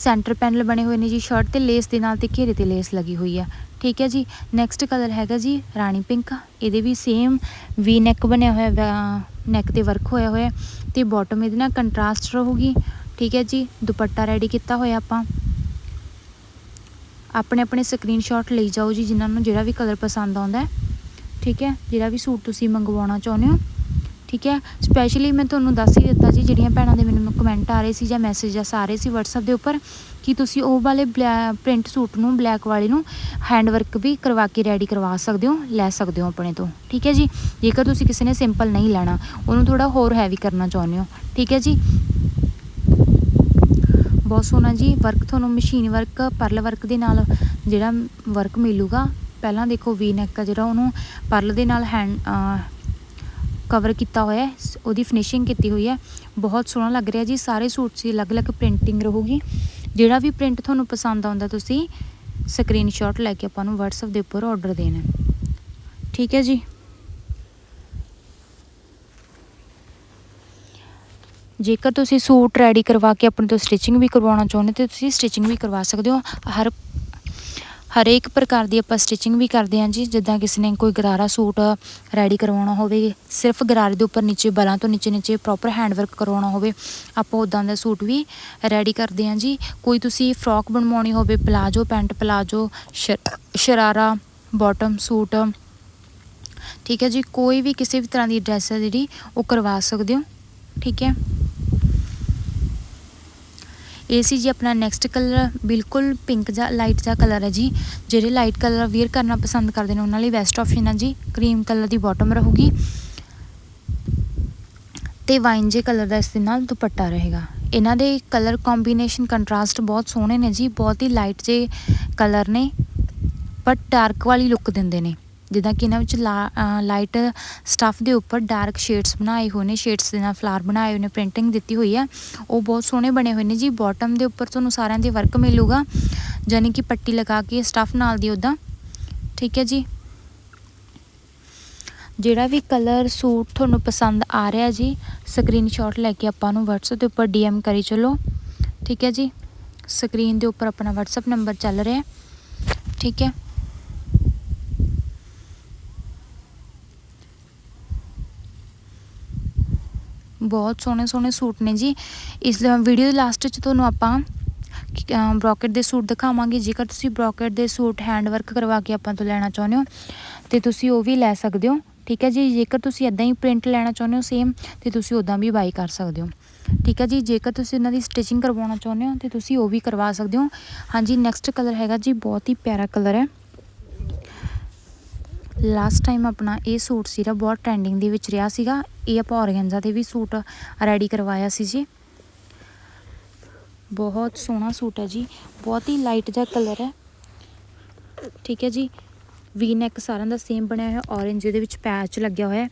ਸੈਂਟਰ ਪੈਨਲ ਬਣੇ ਹੋਏ ਨੇ ਜੀ ਸ਼ਰਟ ਤੇ ਲੇਸ ਦੇ ਨਾਲ ਤੇ ਘੇਰੇ ਤੇ ਲੇਸ ਲੱਗੀ ਹੋਈ ਹੈ ਠੀਕ ਹੈ ਜੀ ਨੈਕਸਟ ਕਲਰ ਹੈਗਾ ਜੀ ਰਾਣੀ ਪਿੰਕ ਇਹਦੇ ਵੀ ਸੇਮ ਵੀ ਨੈਕ ਬਣਿਆ ਹੋਇਆ ਨੈਕ ਤੇ ਵਰਕ ਹੋਇਆ ਹੋਇਆ ਤੇ ਬਾਟਮ ਇਹਦੇ ਨਾਲ ਕੰਟਰਾਸਟ ਰਹੂਗੀ। ਠੀਕ ਹੈ ਜੀ, ਦੁਪੱਟਾ ਰੈਡੀ ਕੀਤਾ ਹੋਇਆ ਆਪਾਂ। ਆਪਣੇ ਆਪਣੇ ਸਕਰੀਨਸ਼ਾਟ ਲਈ ਜਾਓ ਜੀ ਜਿਨ੍ਹਾਂ ਨੂੰ ਜਿਹੜਾ ਵੀ ਕਲਰ ਪਸੰਦ ਆਉਂਦਾ ਠੀਕ ਹੈ, ਜਿਹੜਾ ਵੀ ਸੂਟ ਤੁਸੀਂ ਮੰਗਵਾਉਣਾ ਚਾਹੁੰਦੇ ਹੋ। ਠੀਕ ਹੈ? ਸਪੈਸ਼ਲੀ ਮੈਂ ਤੁਹਾਨੂੰ ਦੱਸ ਹੀ ਦਿੱਤਾ ਜੀ, ਜਿਹੜੀਆਂ ਭੈਣਾਂ ਦੇ ਮੈਨੂੰ ਕਮੈਂਟ ਆ ਰਹੇ ਸੀ ਜਾਂ ਮੈਸੇਜਸ ਆ ਰਹੇ ਸੀ WhatsApp ਦੇ ਉੱਪਰ ਕਿ ਤੁਸੀਂ ਉਹ ਵਾਲੇ ਪ੍ਰਿੰਟ ਸੂਟ ਨੂੰ ਬਲੈਕ ਵਾਲੇ ਨੂੰ ਹੈਂਡ ਵਰਕ ਵੀ ਕਰਵਾ ਕੇ ਰੈਡੀ ਕਰਵਾ ਸਕਦੇ ਹੋ, ਲੈ ਸਕਦੇ ਹੋ ਆਪਣੇ ਤੋਂ। ਠੀਕ ਹੈ ਜੀ? ਜੇਕਰ ਤੁਸੀਂ ਕਿਸੇ ਨੇ ਸਿੰਪਲ ਨਹੀਂ ਲੈਣਾ, ਉਹਨੂੰ ਥੋੜਾ ਹੋਰ ਹੈਵੀ ਕਰਨਾ ਚਾਹੁੰਦੇ ਹੋ। ਠੀਕ ਹੈ ਜੀ? ਬਹੁਤ ਸੋਹਣਾ ਜੀ ਵਰਕ ਤੁਹਾਨੂੰ ਮਸ਼ੀਨ ਵਰਕ ਪਰਲ ਵਰਕ ਦੇ ਨਾਲ ਜਿਹੜਾ ਵਰਕ ਮਿਲੂਗਾ, ਪਹਿਲਾਂ ਦੇਖੋ ਵੀ ਨੈਕ ਆ ਜਿਹੜਾ ਉਹਨੂੰ ਪਰਲ ਦੇ ਨਾਲ ਹੈਂਡ ਕਵਰ ਕੀਤਾ ਹੋਇਆ ਹੈ, ਸ- ਉਹਦੀ ਫਿਨਿਸ਼ਿੰਗ ਕੀਤੀ ਹੋਈ ਹੈ। ਬਹੁਤ ਸੋਹਣਾ ਲੱਗ ਰਿਹਾ ਜੀ, ਸਾਰੇ ਸੂਟ ਦੀ ਅਲੱਗ-ਅਲੱਗ ਪ੍ਰਿੰਟਿੰਗ ਰਹੂਗੀ। ਜਿਹੜਾ ਵੀ ਪ੍ਰਿੰਟ ਤੁਹਾਨੂੰ ਪਸੰਦ ਆਉਂਦਾ ਤੁਸੀਂ ਸਕਰੀਨਸ਼ਾਟ ਲੈ ਕੇ ਆਪਾਂ ਨੂੰ WhatsApp ਦੇ ਉੱਪਰ ਆਰਡਰ ਦੇਣਾ। ਠੀਕ ਹੈ ਜੀ। ਜੇਕਰ ਤੁਸੀਂ ਸੂਟ ਰੈਡੀ ਕਰਵਾ ਕੇ ਆਪਣੇ ਤੋਂ ਸਟਿਚਿੰਗ ਵੀ ਕਰਵਾਉਣਾ ਚਾਹੁੰਦੇ ਤੇ ਤੁਸੀਂ ਸਟਿਚਿੰਗ ਵੀ ਕਰਵਾ ਸਕਦੇ ਹੋ। ਹਰ ਹਰੇਕ ਪ੍ਰਕਾਰ ਦੀ ਆਪਾਂ ਸਟਿਚਿੰਗ ਵੀ ਕਰਦੇ ਹਾਂ ਜੀ, ਜਿੱਦਾਂ ਕਿਸੇ ਨੇ ਕੋਈ ਗਰਾਰਾ ਸੂਟ ਰੈਡੀ ਕਰਵਾਉਣਾ ਹੋਵੇ, ਸਿਰਫ ਗਰਾਰੇ ਦੇ ਉੱਪਰ ਨੀਚੇ ਬਲਾਂ ਤੋਂ ਨੀਚੇ ਨੀਚੇ ਪ੍ਰੋਪਰ ਹੈਂਡ ਵਰਕ ਕਰਵਾਉਣਾ ਹੋਵੇ, ਆਪਾਂ ਉਦਾਂ ਦਾ ਸੂਟ ਵੀ ਰੈਡੀ ਕਰਦੇ ਹਾਂ ਜੀ। ਕੋਈ ਤੁਸੀਂ ਫਰੋਕ ਬਣਵਾਉਣੀ ਹੋਵੇ ਪਲਾਜੋ ਪੈਂਟ ਪਲਾਜੋ ਸ਼- ਸ਼ਰਾਰਾ ਬਾਟਮ ਸੂਟ, ਠੀਕ ਹੈ ਜੀ, ਕੋਈ ਵੀ ਕਿਸੇ ਵੀ ਤਰ੍ਹਾਂ ਦੀ ਡਰੈਸ ਹੈ ਜਿਹੜੀ, ਉਹ ਕਰਵਾ ਸਕਦੇ ਹੋ, ਠੀਕ ਹੈ। ਇਹ ਸੀ ਜੀ ਆਪਣਾ ਨੈਕਸਟ ਕਲਰ ਬਿਲਕੁਲ ਪਿੰਕ ਜਾਂ ਲਾਈਟ ਜਿਹਾ ਕਲਰ ਹੈ ਜੀ। ਜਿਹੜੇ ਲਾਈਟ ਕਲਰ ਵੇਅਰ ਕਰਨਾ ਪਸੰਦ ਕਰਦੇ ਨੇ, ਉਹਨਾਂ ਲਈ ਬੈਸਟ ਆਪਸ਼ਨ ਹੈ ਜੀ। ਕਰੀਮ ਕਲਰ ਦੀ ਬਾਟਮ ਰਹੂਗੀ। ਤੇ ਵਾਈਨ ਜੇ ਕਲਰ ਦਾ ਇਸ ਦੇ ਨਾਲ ਦੁਪੱਟਾ ਰਹੇਗਾ। ਇਹਨਾਂ ਦੇ ਕਲਰ ਕੰਬੀਨੇਸ਼ਨ ਕੰਟਰਾਸਟ ਬਹੁਤ ਸੋਹਣੇ ਨੇ ਜੀ, ਬਹੁਤ ਹੀ ਲਾਈਟ ਜੇ ਕਲਰ ਨੇ ਬਟ ਡਾਰਕ ਵਾਲੀ ਲੁੱਕ ਦਿੰਦੇ ਨੇ। ਜਿੱਦਾਂ ਕਿ ਇਹਨਾਂ ਵਿੱਚ ਲਾਈਟ ਸਟੱਫ ਦੇ ਉੱਪਰ ਡਾਰਕ ਸ਼ੇਡਸ ਬਣਾਏ ਹੋਏ ਨੇ ਸ਼ੇਡਸ ਦੇ ਨਾਲ ਫਲਾਰ ਬਣਾਏ ਹੋਏ ਨੇ ਪ੍ਰਿੰਟਿੰਗ ਦਿੱਤੀ ਹੋਈ ਹੈ ਉਹ ਬਹੁਤ ਸੋਹਣੇ ਬਣੇ ਹੋਏ ਨੇ ਜੀ। ਬਾਟਮ ਦੇ ਉੱਪਰ ਤੁਹਾਨੂੰ ਸਾਰਿਆਂ ਦੇ ਵਰਕ ਮਿਲੂਗਾ। ਯਾਨੀ ਕਿ ਪੱਟੀ ਲਗਾ ਕੇ ਸਟੱਫ ਨਾਲ ਦੀ ਉਦਾਂ ਠੀਕ ਹੈ ਜੀ। ਜਿਹੜਾ ਵੀ ਕਲਰ ਸੂਟ ਤੁਹਾਨੂੰ ਪਸੰਦ ਆ ਰਿਹਾ ਜੀ ਸਕਰੀਨਸ਼ਾਟ ਲੈ ਕੇ ਆਪਾਂ ਨੂੰ WhatsApp ਦੇ ਉੱਪਰ DM ਕਰੀ ਚਲੋ। ਠੀਕ ਹੈ ਜੀ। ਸਕਰੀਨ ਦੇ ਉੱਪਰ ਆਪਣਾ WhatsApp ਨੰਬਰ ਚੱਲ ਰਿਹਾ। ਠੀਕ ਹੈ। ਬਹੁਤ ਸੋਹਣੇ ਸੋਹਣੇ ਸੂਟ ਨੇ ਜੀ। ਇਸ ਵੀਡੀਓ ਦੇ ਲਾਸਟ 'ਚ ਤੁਹਾਨੂੰ ਆਪਾਂ ਬ੍ਰੋਕਟ ਦੇ ਸੂਟ ਦਿਖਾਵਾਂਗੇ। ਜੇਕਰ ਤੁਸੀਂ ਬ੍ਰੋਕਟ ਦੇ ਸੂਟ ਹੈਂਡ ਵਰਕ ਕਰਵਾ ਕੇ ਆਪਾਂ ਤੋਂ ਲੈਣਾ ਚਾਹੁੰਦੇ ਹੋ, ਤੇ ਤੁਸੀਂ ਉਹ ਵੀ ਲੈ ਸਕਦੇ ਹੋ। ਠੀਕ ਹੈ ਜੀ? ਜੇਕਰ ਤੁਸੀਂ ਇਦਾਂ ਹੀ ਪ੍ਰਿੰਟ ਲੈਣਾ ਚਾਹੁੰਦੇ ਹੋ ਸੇਮ ਤੇ ਤੁਸੀਂ ਉਦਾਂ ਵੀ ਬਾਈ ਕਰ ਸਕਦੇ ਹੋ। ਠੀਕ ਹੈ ਜੀ? ਜੇਕਰ ਤੁਸੀਂ ਇਹਨਾਂ ਦੀ ਸਟਿਚਿੰਗ ਕਰਵਾਉਣਾ ਚਾਹੁੰਦੇ ਹੋ, ਤੇ ਤੁਸੀਂ ਉਹ ਵੀ ਕਰਵਾ ਸਕਦੇ ਹੋ। ਹਾਂਜੀ ਨੈਕਸਟ ਕਲਰ ਹੈਗਾ ਜੀ, ਬਹੁਤ ਹੀ ਪਿਆਰਾ ਕਲਰ ਹੈ। ਲਾਸਟ ਟਾਈਮ ਆਪਣਾ ਇਹ ਸੂਟ ਸੀਗਾ, ਬਹੁਤ ਟ੍ਰੈਂਡਿੰਗ ਦੇ ਵਿੱਚ ਰਿਹਾ ਸੀਗਾ। ਇਹ ਆਪਾਂ ਔਰਗੈਂਜ਼ਾ 'ਤੇ ਵੀ ਸੂਟ ਰੈਡੀ ਕਰਵਾਇਆ ਸੀ ਜੀ। ਬਹੁਤ ਸੋਹਣਾ ਸੂਟ ਹੈ ਜੀ। ਬਹੁਤ ਹੀ ਲਾਈਟ ਜਿਹਾ ਕਲਰ ਹੈ। ਠੀਕ ਹੈ ਜੀ। ਵੀ ਨੈਕ ਸਾਰਿਆਂ ਦਾ ਸੇਮ ਬਣਿਆ ਹੋਇਆ ਔਰੇਂਜ ਇਹਦੇ ਵਿੱਚ ਪੈਚ ਲੱਗਿਆ ਹੋਇਆ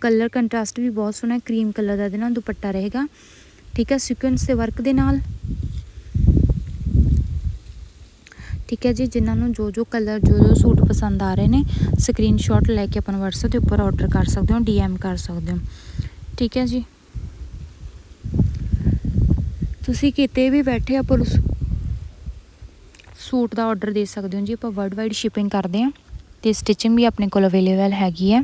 ਕਲਰ ਕੰਟਰਾਸਟ ਵੀ ਬਹੁਤ ਸੋਹਣਾ ਹੈ। ਕਰੀਮ ਕਲਰ ਦਾ ਇਹਦੇ ਨਾਲ ਦੁਪੱਟਾ ਰਹੇਗਾ। ਠੀਕ ਹੈ ਸੀਕੁਐਂਸ ਦੇ ਵਰਕ ਦੇ ਨਾਲ। ਠੀਕ ਹੈ ਜੀ, ਜਿਨ੍ਹਾਂ ਨੂੰ ਜੋ ਜੋ ਕਲਰ ਜੋ ਜੋ ਸੂਟ ਪਸੰਦ ਆ ਰਹੇ ਨੇ ਸਕਰੀਨਸ਼ਾਟ ਲੈ ਕੇ ਆਪਣਾ WhatsApp ਦੇ ਉੱਪਰ ਆਰਡਰ ਕਰ ਸਕਦੇ ਹੋ, DM ਕਰ ਸਕਦੇ ਹੋ। ਠੀਕ ਹੈ ਜੀ। ਤੁਸੀਂ ਕਿਤੇ ਵੀ ਬੈਠੇ ਆਪਾਂ ਨੂੰ ਸੂਟ ਦਾ ਆਰਡਰ ਦੇ ਸਕਦੇ ਹੋ ਜੀ, ਆਪਾਂ ਵਰਲਡ ਵਾਈਡ ਸ਼ਿਪਿੰਗ ਕਰਦੇ ਹਾਂ ਤੇ ਸਟਿਚਿੰਗ ਵੀ ਆਪਣੇ ਕੋਲ ਅਵੇਲੇਬਲ ਹੈਗੀ ਹੈ।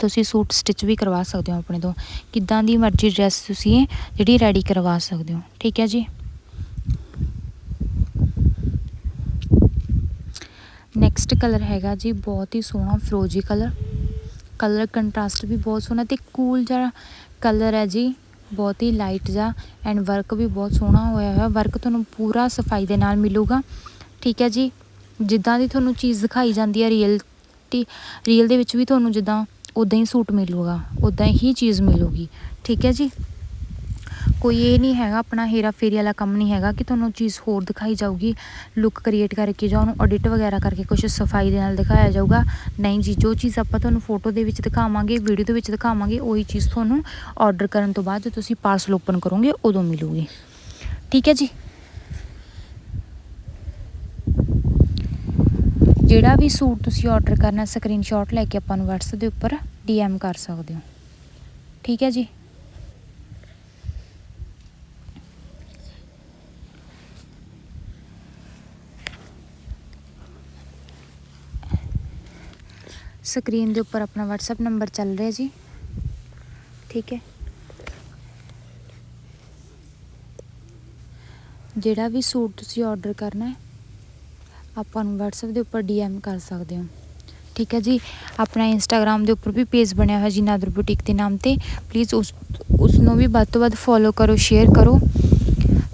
ਤੁਸੀਂ ਸੂਟ ਸਟਿਚ ਵੀ ਕਰਵਾ ਸਕਦੇ ਹੋ ਆਪਣੇ ਤੋਂ। ਕਿੱਦਾਂ ਦੀ ਮਰਜ਼ੀ ਡਰੈਸ ਤੁਸੀਂ ਜਿਹੜੀ ਰੈਡੀ ਕਰਵਾ ਸਕਦੇ ਹੋ। ਠੀਕ ਹੈ ਜੀ। ਨੈਕਸਟ ਕਲਰ ਹੈਗਾ ਜੀ ਬਹੁਤ ਹੀ ਸੋਹਣਾ ਫਰੋਜੀ ਕਲਰ ਕਲਰ ਕੰਟਰਾਸਟ ਵੀ ਬਹੁਤ ਸੋਹਣਾ ਤੇ ਕੂਲ ਜਿਹਾ ਕਲਰ ਹੈ ਜੀ, ਬਹੁਤ ਹੀ ਲਾਈਟ ਜਿਹਾ ਐਂਡ ਵਰਕ ਵੀ ਬਹੁਤ ਸੋਹਣਾ ਹੋਇਆ ਹੋਇਆ। ਵਰਕ ਤੁਹਾਨੂੰ ਪੂਰਾ ਸਫ਼ਾਈ ਦੇ ਨਾਲ ਮਿਲੂਗਾ। ਠੀਕ ਹੈ ਜੀ, ਜਿੱਦਾਂ ਦੀ ਤੁਹਾਨੂੰ ਚੀਜ਼ ਦਿਖਾਈ ਜਾਂਦੀ ਹੈ ਰੀਅਲਟੀ ਰੀਅਲ ਦੇ ਵਿੱਚ ਵੀ ਤੁਹਾਨੂੰ ਜਿੱਦਾਂ ਉਦਾਂ ਹੀ ਸੂਟ ਮਿਲੂਗਾ ਉਦਾਂ ਹੀ ਚੀਜ਼ ਮਿਲੂਗੀ। ਠੀਕ ਹੈ ਜੀ। ਕੋਈ ਇਹ ਨਹੀਂ ਹੈਗਾ, ਆਪਣਾ ਹੇਰਾ ਫੇਰੀ ਵਾਲਾ ਕੰਮ ਨਹੀਂ ਹੈਗਾ ਕਿ ਤੁਹਾਨੂੰ ਚੀਜ਼ ਹੋਰ ਦਿਖਾਈ ਜਾਊਗੀ ਲੁੱਕ ਕ੍ਰੀਏਟ ਕਰਕੇ ਜਾਂ ਉਹਨੂੰ ਐਡਿਟ ਵਗੈਰਾ ਕਰਕੇ ਕੁਝ ਸਫ਼ਾਈ ਦੇ ਨਾਲ ਦਿਖਾਇਆ ਜਾਊਗਾ। ਨਹੀਂ ਜੀ, ਜੋ ਚੀਜ਼ ਆਪਾਂ ਤੁਹਾਨੂੰ ਫੋਟੋ ਦੇ ਵਿੱਚ ਦਿਖਾਵਾਂਗੇ ਵੀਡੀਓ ਦੇ ਵਿੱਚ ਦਿਖਾਵਾਂਗੇ, ਉਹੀ ਚੀਜ਼ ਤੁਹਾਨੂੰ ਆਰਡਰ ਕਰਨ ਤੋਂ ਬਾਅਦ ਜਦੋਂ ਤੁਸੀਂ ਪਾਰਸਲ ਓਪਨ ਕਰੋਗੇ, ਉਦੋਂ ਮਿਲੂਗੀ। ਠੀਕ ਹੈ ਜੀ? ਜਿਹੜਾ ਵੀ ਸੂਟ ਤੁਸੀਂ ਆਰਡਰ ਕਰਨਾ ਸਕਰੀਨਸ਼ਾਟ ਲੈ ਕੇ ਆਪਾਂ ਨੂੰ WhatsApp ਦੇ ਉੱਪਰ DM ਕਰ ਸਕਦੇ ਹੋ। ਠੀਕ ਹੈ ਜੀ? ਸਕਰੀਨ ਦੇ ਉੱਪਰ ਆਪਣਾ WhatsApp ਨੰਬਰ ਚੱਲ ਰਿਹਾ ਜੀ। ਠੀਕ ਹੈ। ਜਿਹੜਾ ਵੀ ਸੂਟ ਤੁਸੀਂ ਆਰਡਰ ਕਰਨਾ ਹੈ, ਆਪਾਂ ਨੂੰ WhatsApp ਦੇ ਉੱਪਰ DM ਕਰ ਸਕਦੇ ਹੋ। ਠੀਕ ਹੈ ਜੀ। ਆਪਣਾ ਇੰਸਟਾਗ੍ਰam ਦੇ ਉੱਪਰ ਵੀ ਪੇਜ ਬਣਿਆ ਹੋਇਆ ਜੀ ਨਾਦਰ ਬੁਟੀਕ ਦੇ ਨਾਮ ਤੇ। ਪਲੀਜ਼ ਉਸ ਉਸ ਨੂੰ ਵੀ ਵੱਧ ਤੋਂ ਵੱਧ ਫੋਲੋ ਕਰੋ ਸ਼ੇਅਰ ਕਰੋ।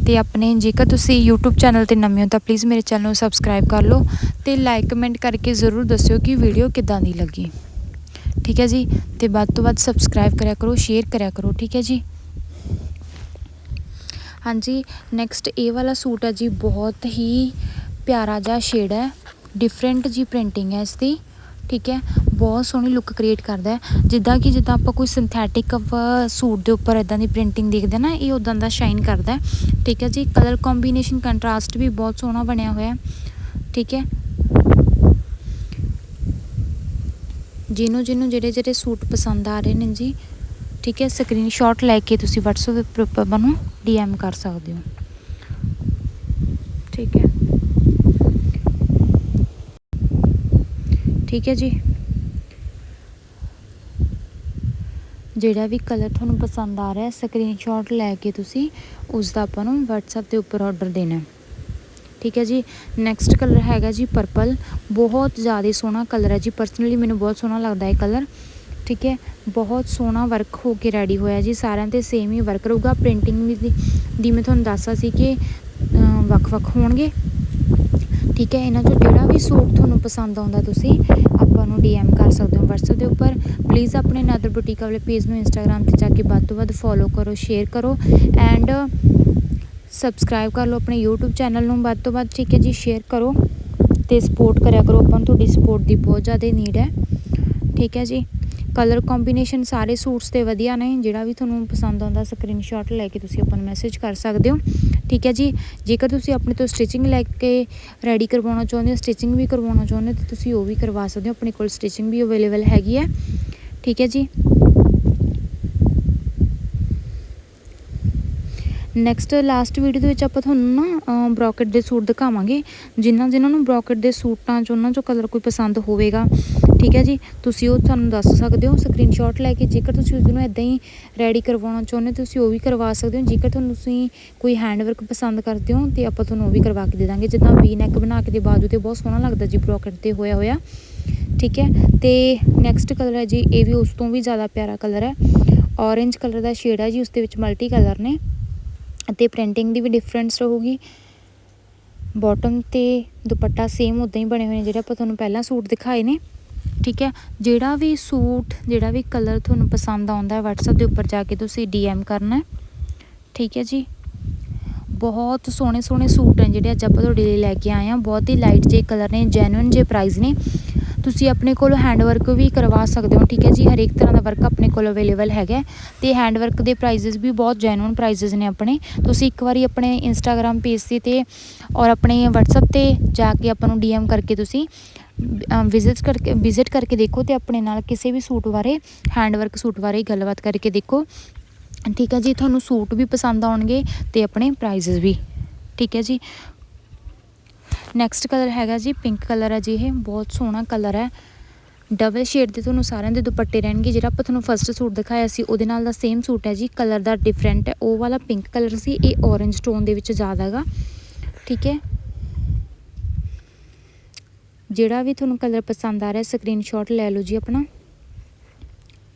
ਤੇ ਆਪਣੇ ਜੇਕਰ ਤੁਸੀਂ YouTube ਚੈਨਲ ਤੇ ਨਵੇਂ ਹੋ ਤਾਂ ਪਲੀਜ਼ ਮੇਰੇ ਚੈਨਲ ਨੂੰ ਸਬਸਕ੍ਰਾਈਬ ਕਰ ਲਓ ਤੇ ਲਾਈਕ ਕਮੈਂਟ ਕਰਕੇ ਜ਼ਰੂਰ ਦੱਸਿਓ ਕਿ ਵੀਡੀਓ ਕਿੱਦਾਂ ਦੀ ਲੱਗੀ। ਠੀਕ ਹੈ ਜੀ? ਤੇ ਵੱਧ ਤੋਂ ਵੱਧ ਸਬਸਕ੍ਰਾਈਬ ਕਰਿਆ ਕਰੋ ਸ਼ੇਅਰ ਕਰਿਆ ਕਰੋ, ਠੀਕ ਹੈ ਜੀ? ਹਾਂਜੀ ਨੈਕਸਟ ਇਹ ਵਾਲਾ ਸੂਟ ਹੈ ਜੀ, ਬਹੁਤ ਹੀ ਪਿਆਰਾ ਜਿਹਾ ਸ਼ੇਡ ਹੈ ਡਿਫਰੈਂਟ ਜੀ ਪ੍ਰਿੰਟਿੰਗ ਹੈ ਇਸ ਦੀ। ਠੀਕ ਹੈ, ਬਹੁਤ ਸੋਹਣੀ ਲੁੱਕ ਕ੍ਰੀਏਟ ਕਰਦਾ ਜਿੱਦਾਂ ਕਿ ਜਿੱਦਾਂ ਆਪਾਂ ਕੋਈ ਸਿੰਥੈਟਿਕ ਸੂਟ ਦੇ ਉੱਪਰ ਇਦਾਂ ਦੀ ਪ੍ਰਿੰਟਿੰਗ ਦੇਖਦੇ ਨਾ, ਇਹ ਉਦਾਂ ਦਾ ਸ਼ਾਈਨ ਕਰਦਾ ਠੀਕ ਹੈ ਜੀ ਕਲਰ ਕੰਬੀਨੇਸ਼ਨ ਕੰਟਰਾਸਟ ਵੀ ਬਹੁਤ ਸੋਹਣਾ ਬਣਿਆ ਹੋਇਆ ਠੀਕ ਹੈ। ਜਿਹਨੂੰ ਜਿਹਨੂੰ ਜਿਹੜੇ ਜਿਹੜੇ ਸੂਟ ਪਸੰਦ ਆ ਰਹੇ ਨੇ ਜੀ, ਠੀਕ ਹੈ ਸਕਰੀਨਸ਼ਾਟ ਲੈ ਕੇ ਤੁਸੀਂ WhatsApp ਦੇ ਉੱਪਰ ਮੈਨੂੰ DM ਕਰ ਸਕਦੇ ਹੋ। ਠੀਕ ਹੈ। ਠੀਕ ਹੈ ਜੀ। ਜਿਹੜਾ ਵੀ ਕਲਰ ਤੁਹਾਨੂੰ ਪਸੰਦ ਆ ਰਿਹਾ ਸਕਰੀਨਸ਼ਾਟ ਲੈ ਕੇ ਤੁਸੀਂ ਉਸ ਦਾ ਆਪਾਂ ਨੂੰ WhatsApp ਦੇ ਉੱਪਰ ਆਰਡਰ ਦੇਣਾ ਠੀਕ ਹੈ ਜੀ। ਨੈਕਸਟ ਕਲਰ ਹੈਗਾ ਜੀ ਪਰਪਲ ਬਹੁਤ ਜ਼ਿਆਦਾ ਸੋਹਣਾ ਕਲਰ ਹੈ ਜੀ। ਪਰਸਨਲੀ ਮੈਨੂੰ ਬਹੁਤ ਸੋਹਣਾ ਲੱਗਦਾ ਹੈ ਕਲਰ ਠੀਕ ਹੈ। ਬਹੁਤ ਸੋਹਣਾ ਵਰਕ ਹੋ ਕੇ ਰੈਡੀ ਹੋਇਆ ਜੀ। ਸਾਰਿਆਂ ਤੇ ਸੇਮ ਹੀ ਵਰਕ ਰਹੂਗਾ। ਪ੍ਰਿੰਟਿੰਗ ਵੀ ਦੀ ਮੈਂ ਤੁਹਾਨੂੰ ਦੱਸਾ ਸੀ ਕਿ ਵੱਖ-ਵੱਖ ਹੋਣਗੇ। ਠੀਕ ਹੈ, ਇਹਨਾਂ ਚੋਂ ਜਿਹੜਾ ਵੀ ਸੂਟ ਤੁਹਾਨੂੰ ਪਸੰਦ ਆਉਂਦਾ ਤੁਸੀਂ, ਆਪਾਂ ਨੂੰ DM ਕਰ ਸਕਦੇ ਹੋ WhatsApp ਦੇ ਉੱਪਰ। ਪਲੀਜ਼ ਆਪਣੇ ਨਾਦਰ ਬੁਟੀਕ ਵਾਲੇ ਪੇਜ ਨੂੰ Instagram ਤੇ ਜਾ ਕੇ ਵੱਧ ਤੋਂ ਵੱਧ ਫੋਲੋ ਕਰੋ ਸ਼ੇਅਰ ਕਰੋ ਐਂਡ ਸਬਸਕ੍ਰਾਈਬ ਕਰ ਲਓ ਆਪਣੇ YouTube ਚੈਨਲ ਨੂੰ ਵੱਧ ਤੋਂ ਵੱਧ, ਠੀਕ ਹੈ ਜੀ ਸ਼ੇਅਰ ਕਰੋ ਤੇ ਸਪੋਰਟ ਕਰਿਆ ਕਰੋ ਆਪਾਂ ਨੂੰ, ਤੁਹਾਡੀ ਸਪੋਰਟ ਦੀ ਬਹੁਤ ਜ਼ਿਆਦਾ ਨੀਡ ਹੈ, ਠੀਕ ਹੈ ਜੀ। ਕਲਰ ਕੰਬੀਨੇਸ਼ਨ ਸਾਰੇ ਸੂਟਸ ਤੇ ਵਧੀਆ ਨੇ, ਜਿਹੜਾ ਵੀ ਤੁਹਾਨੂੰ ਪਸੰਦ ਆਉਂਦਾ ਸਕਰੀਨਸ਼ਾਟ ਲੈ ਕੇ ਤੁਸੀਂ ਆਪਾਂ ਨੂੰ ਮੈਸੇਜ ਕਰ ਸਕਦੇ ਹੋ। ਠੀਕ ਹੈ ਜੀ? ਜੇਕਰ ਤੁਸੀਂ ਆਪਣੇ ਤੋਂ ਸਟਿਚਿੰਗ ਲੈ ਕੇ ਰੈਡੀ ਕਰਵਾਉਣਾ ਚਾਹੁੰਦੇ ਹੋ ਸਟਿਚਿੰਗ ਵੀ ਕਰਵਾਉਣਾ ਚਾਹੁੰਦੇ ਹੋ, ਤਾਂ ਤੁਸੀਂ ਉਹ ਵੀ ਕਰਵਾ ਸਕਦੇ ਹੋ। ਆਪਣੇ ਕੋਲ ਸਟਿਚਿੰਗ ਵੀ ਅਵੇਲੇਬਲ ਹੈਗੀ ਹੈ। ਠੀਕ ਹੈ ਜੀ? ਨੈਕਸਟ ਲਾਸਟ ਵੀਡੀਓ ਦੇ ਵਿੱਚ ਆਪਾਂ ਤੁਹਾਨੂੰ ਨਾ ਬ੍ਰੋਕਟ ਦੇ ਸੂਟ ਦਿਖਾਵਾਂਗੇ। ਜਿਨ੍ਹਾਂ ਜਿਨ੍ਹਾਂ ਨੂੰ ਬ੍ਰੋਕਟ ਦੇ ਸੂਟਾਂ 'ਚੋਂ, ਉਹਨਾਂ 'ਚੋਂ ਕਲਰ ਕੋਈ ਪਸੰਦ ਹੋਵੇਗਾ। ਠੀਕ ਹੈ ਜੀ? ਤੁਸੀਂ ਉਹ ਤੁਹਾਨੂੰ ਦੱਸ ਸਕਦੇ ਹੋ ਸਕਰੀਨਸ਼ਾਟ ਲੈ ਕੇ ਜੇਕਰ ਤੁਸੀਂ ਉਸ ਨੂੰ ਇਦਾਂ ਹੀ ਰੈਡੀ ਕਰਵਾਉਣਾ ਚਾਹੁੰਦੇ ਹੋ, ਤੁਸੀਂ ਉਹ ਵੀ ਕਰਵਾ ਸਕਦੇ ਹੋ। ਜੇਕਰ ਤੁਹਾਨੂੰ ਤੁਸੀਂ ਕੋਈ ਹੈਂਡਵਰਕ ਪਸੰਦ ਕਰਦੇ ਹੋ, ਤੇ ਆਪਾਂ ਤੁਹਾਨੂੰ ਉਹ ਵੀ ਕਰਵਾ ਕੇ ਦੇ ਦਾਂਗੇ। ਜਿੱਦਾਂ ਵੀ ਨੈਕ ਬਣਾ ਕੇ ਦੇ ਬਾਜੂ ਤੇ ਬਹੁਤ ਸੋਹਣਾ ਲੱਗਦਾ ਜੀ, ਬ੍ਰੋਕਟ ਤੇ ਹੋਇਆ ਹੋਇਆ। ਠੀਕ ਹੈ? ਤੇ ਨੈਕਸਟ ਕਲਰ ਹੈ ਜੀ, ਇਹ ਵੀ ਉਸ ਤੋਂ ਵੀ ਜ਼ਿਆਦਾ ਪਿਆਰਾ ਕਲਰ ਹੈ। ਔਰੇਂਜ ਕਲਰ ਦਾ ਸ਼ੇਡ ਹੈ ਜੀ, ਉਸ ਦੇ ਵਿੱਚ ਮਲਟੀ ਕਲਰ ਨੇ। ਅਤੇ ਪ੍ਰਿੰਟਿੰਗ ਦੀ ਵੀ ਡਿਫਰੈਂਸ ਰਹੂਗੀ। ਬਾਟਮ ਤੇ ਦੁਪੱਟਾ ਸੇਮ ਉਦਾਂ ਹੀ ਬਣੇ ਹੋਏ ਨੇ, ਜਿਹੜੇ ਆਪਾਂ ਤੁਹਾਨੂੰ ਪਹਿਲਾਂ ਸੂਟ ਦਿਖਾਏ ਨੇ। ਠੀਕ ਹੈ? ਜਿਹੜਾ ਵੀ ਸੂਟ, ਜਿਹੜਾ ਵੀ ਕਲਰ ਤੁਹਾਨੂੰ ਪਸੰਦ ਆਉਂਦਾ ਹੈ, WhatsApp ਦੇ ਉੱਪਰ ਜਾ ਕੇ ਤੁਸੀਂ DM ਕਰਨਾ ਠੀਕ ਹੈ ਜੀ? ਬਹੁਤ ਸੋਹਣੇ ਸੋਹਣੇ ਸੂਟ ਨੇ ਜਿਹੜੇ ਅੱਜ ਆਪਾਂ ਤੁਹਾਡੇ ਲਈ ਲੈ ਕੇ ਆਏ ਆ ਬਹੁਤ ਹੀ ਲਾਈਟ ਜੇ ਕਲਰ ਨੇ ਜੈਨੂਇਨ ਜੇ ਪ੍ਰਾਈਸ ਨੇ। ਤੁਸੀਂ ਆਪਣੇ ਕੋਲ ਹੈਂਡ ਵਰਕ ਵੀ ਕਰਵਾ ਸਕਦੇ ਹੋ, ਠੀਕ ਹੈ ਜੀ? ਹਰੇਕ ਤਰ੍ਹਾਂ ਦਾ ਵਰਕ ਆਪਣੇ ਕੋਲ ਅਵੇਲੇਬਲ ਹੈਗਾ ਤੇ ਹੈਂਡ ਵਰਕ ਦੇ ਪ੍ਰਾਈਸਸ ਵੀ ਬਹੁਤ ਜੈਨੂਇਨ ਪ੍ਰਾਈਸਸ ਨੇ ਆਪਣੇ। ਤੁਸੀਂ ਇੱਕ ਵਾਰੀ ਆਪਣੇ ਇੰਸਟਾਗ੍ਰam ਪੇਜ ਤੇ ਤੇ ਔਰ ਆਪਣੇ WhatsApp ਤੇ ਜਾ ਕੇ ਆਪਾਂ ਨੂੰ DM ਕਰਕੇ ਤੁਸੀਂ ਵਿਜ਼ਿਟ ਕਰਕੇ ਵਿਜ਼ਿਟ ਕਰਕੇ ਦੇਖੋ ਤੇ ਆਪਣੇ ਨਾਲ ਕਿਸੇ ਵੀ ਸੂਟ ਬਾਰੇ ਹੈਂਡਵਰਕ ਸੂਟ ਬਾਰੇ ਗੱਲਬਾਤ ਕਰਕੇ ਦੇਖੋ। ਠੀਕ ਹੈ ਜੀ, ਤੁਹਾਨੂੰ ਸੂਟ ਵੀ ਪਸੰਦ ਆਉਣਗੇ ਤੇ ਆਪਣੇ ਪ੍ਰਾਈਸਸ ਵੀ। ਠੀਕ ਹੈ ਜੀ। ਨੈਕਸਟ ਕਲਰ ਹੈਗਾ ਜੀ ਪਿੰਕ ਕਲਰ ਹੈ ਜੀ ਇਹ, ਬਹੁਤ ਸੋਹਣਾ ਕਲਰ ਹੈ। ਡਬਲ ਸ਼ੇਡ ਦੇ ਤੁਹਾਨੂੰ ਸਾਰਿਆਂ ਦੇ ਦੁਪੱਟੇ ਰਹਿਣਗੇ, ਜਿਹੜਾ ਆਪਾਂ ਤੁਹਾਨੂੰ ਫਸਟ ਸੂਟ ਦਿਖਾਇਆ ਸੀ, ਉਹਦੇ ਨਾਲ ਦਾ ਸੇਮ ਸੂਟ ਹੈ ਜੀ ਕਲਰ ਦਾ ਡਿਫਰੈਂਟ ਹੈ। ਉਹ ਵਾਲਾ ਪਿੰਕ ਕਲਰ ਸੀ, ਇਹ ਔਰੇਂਜ ਟੋਨ ਦੇ ਵਿੱਚ ਜ਼ਿਆਦਾ ਹੈਗਾ। ਠੀਕ ਹੈ। ਜਿਹੜਾ ਵੀ ਤੁਹਾਨੂੰ ਕਲਰ ਪਸੰਦ ਆ ਰਿਹਾ ਸਕਰੀਨਸ਼ਾਟ ਲੈ ਲਓ ਜੀ ਆਪਣਾ।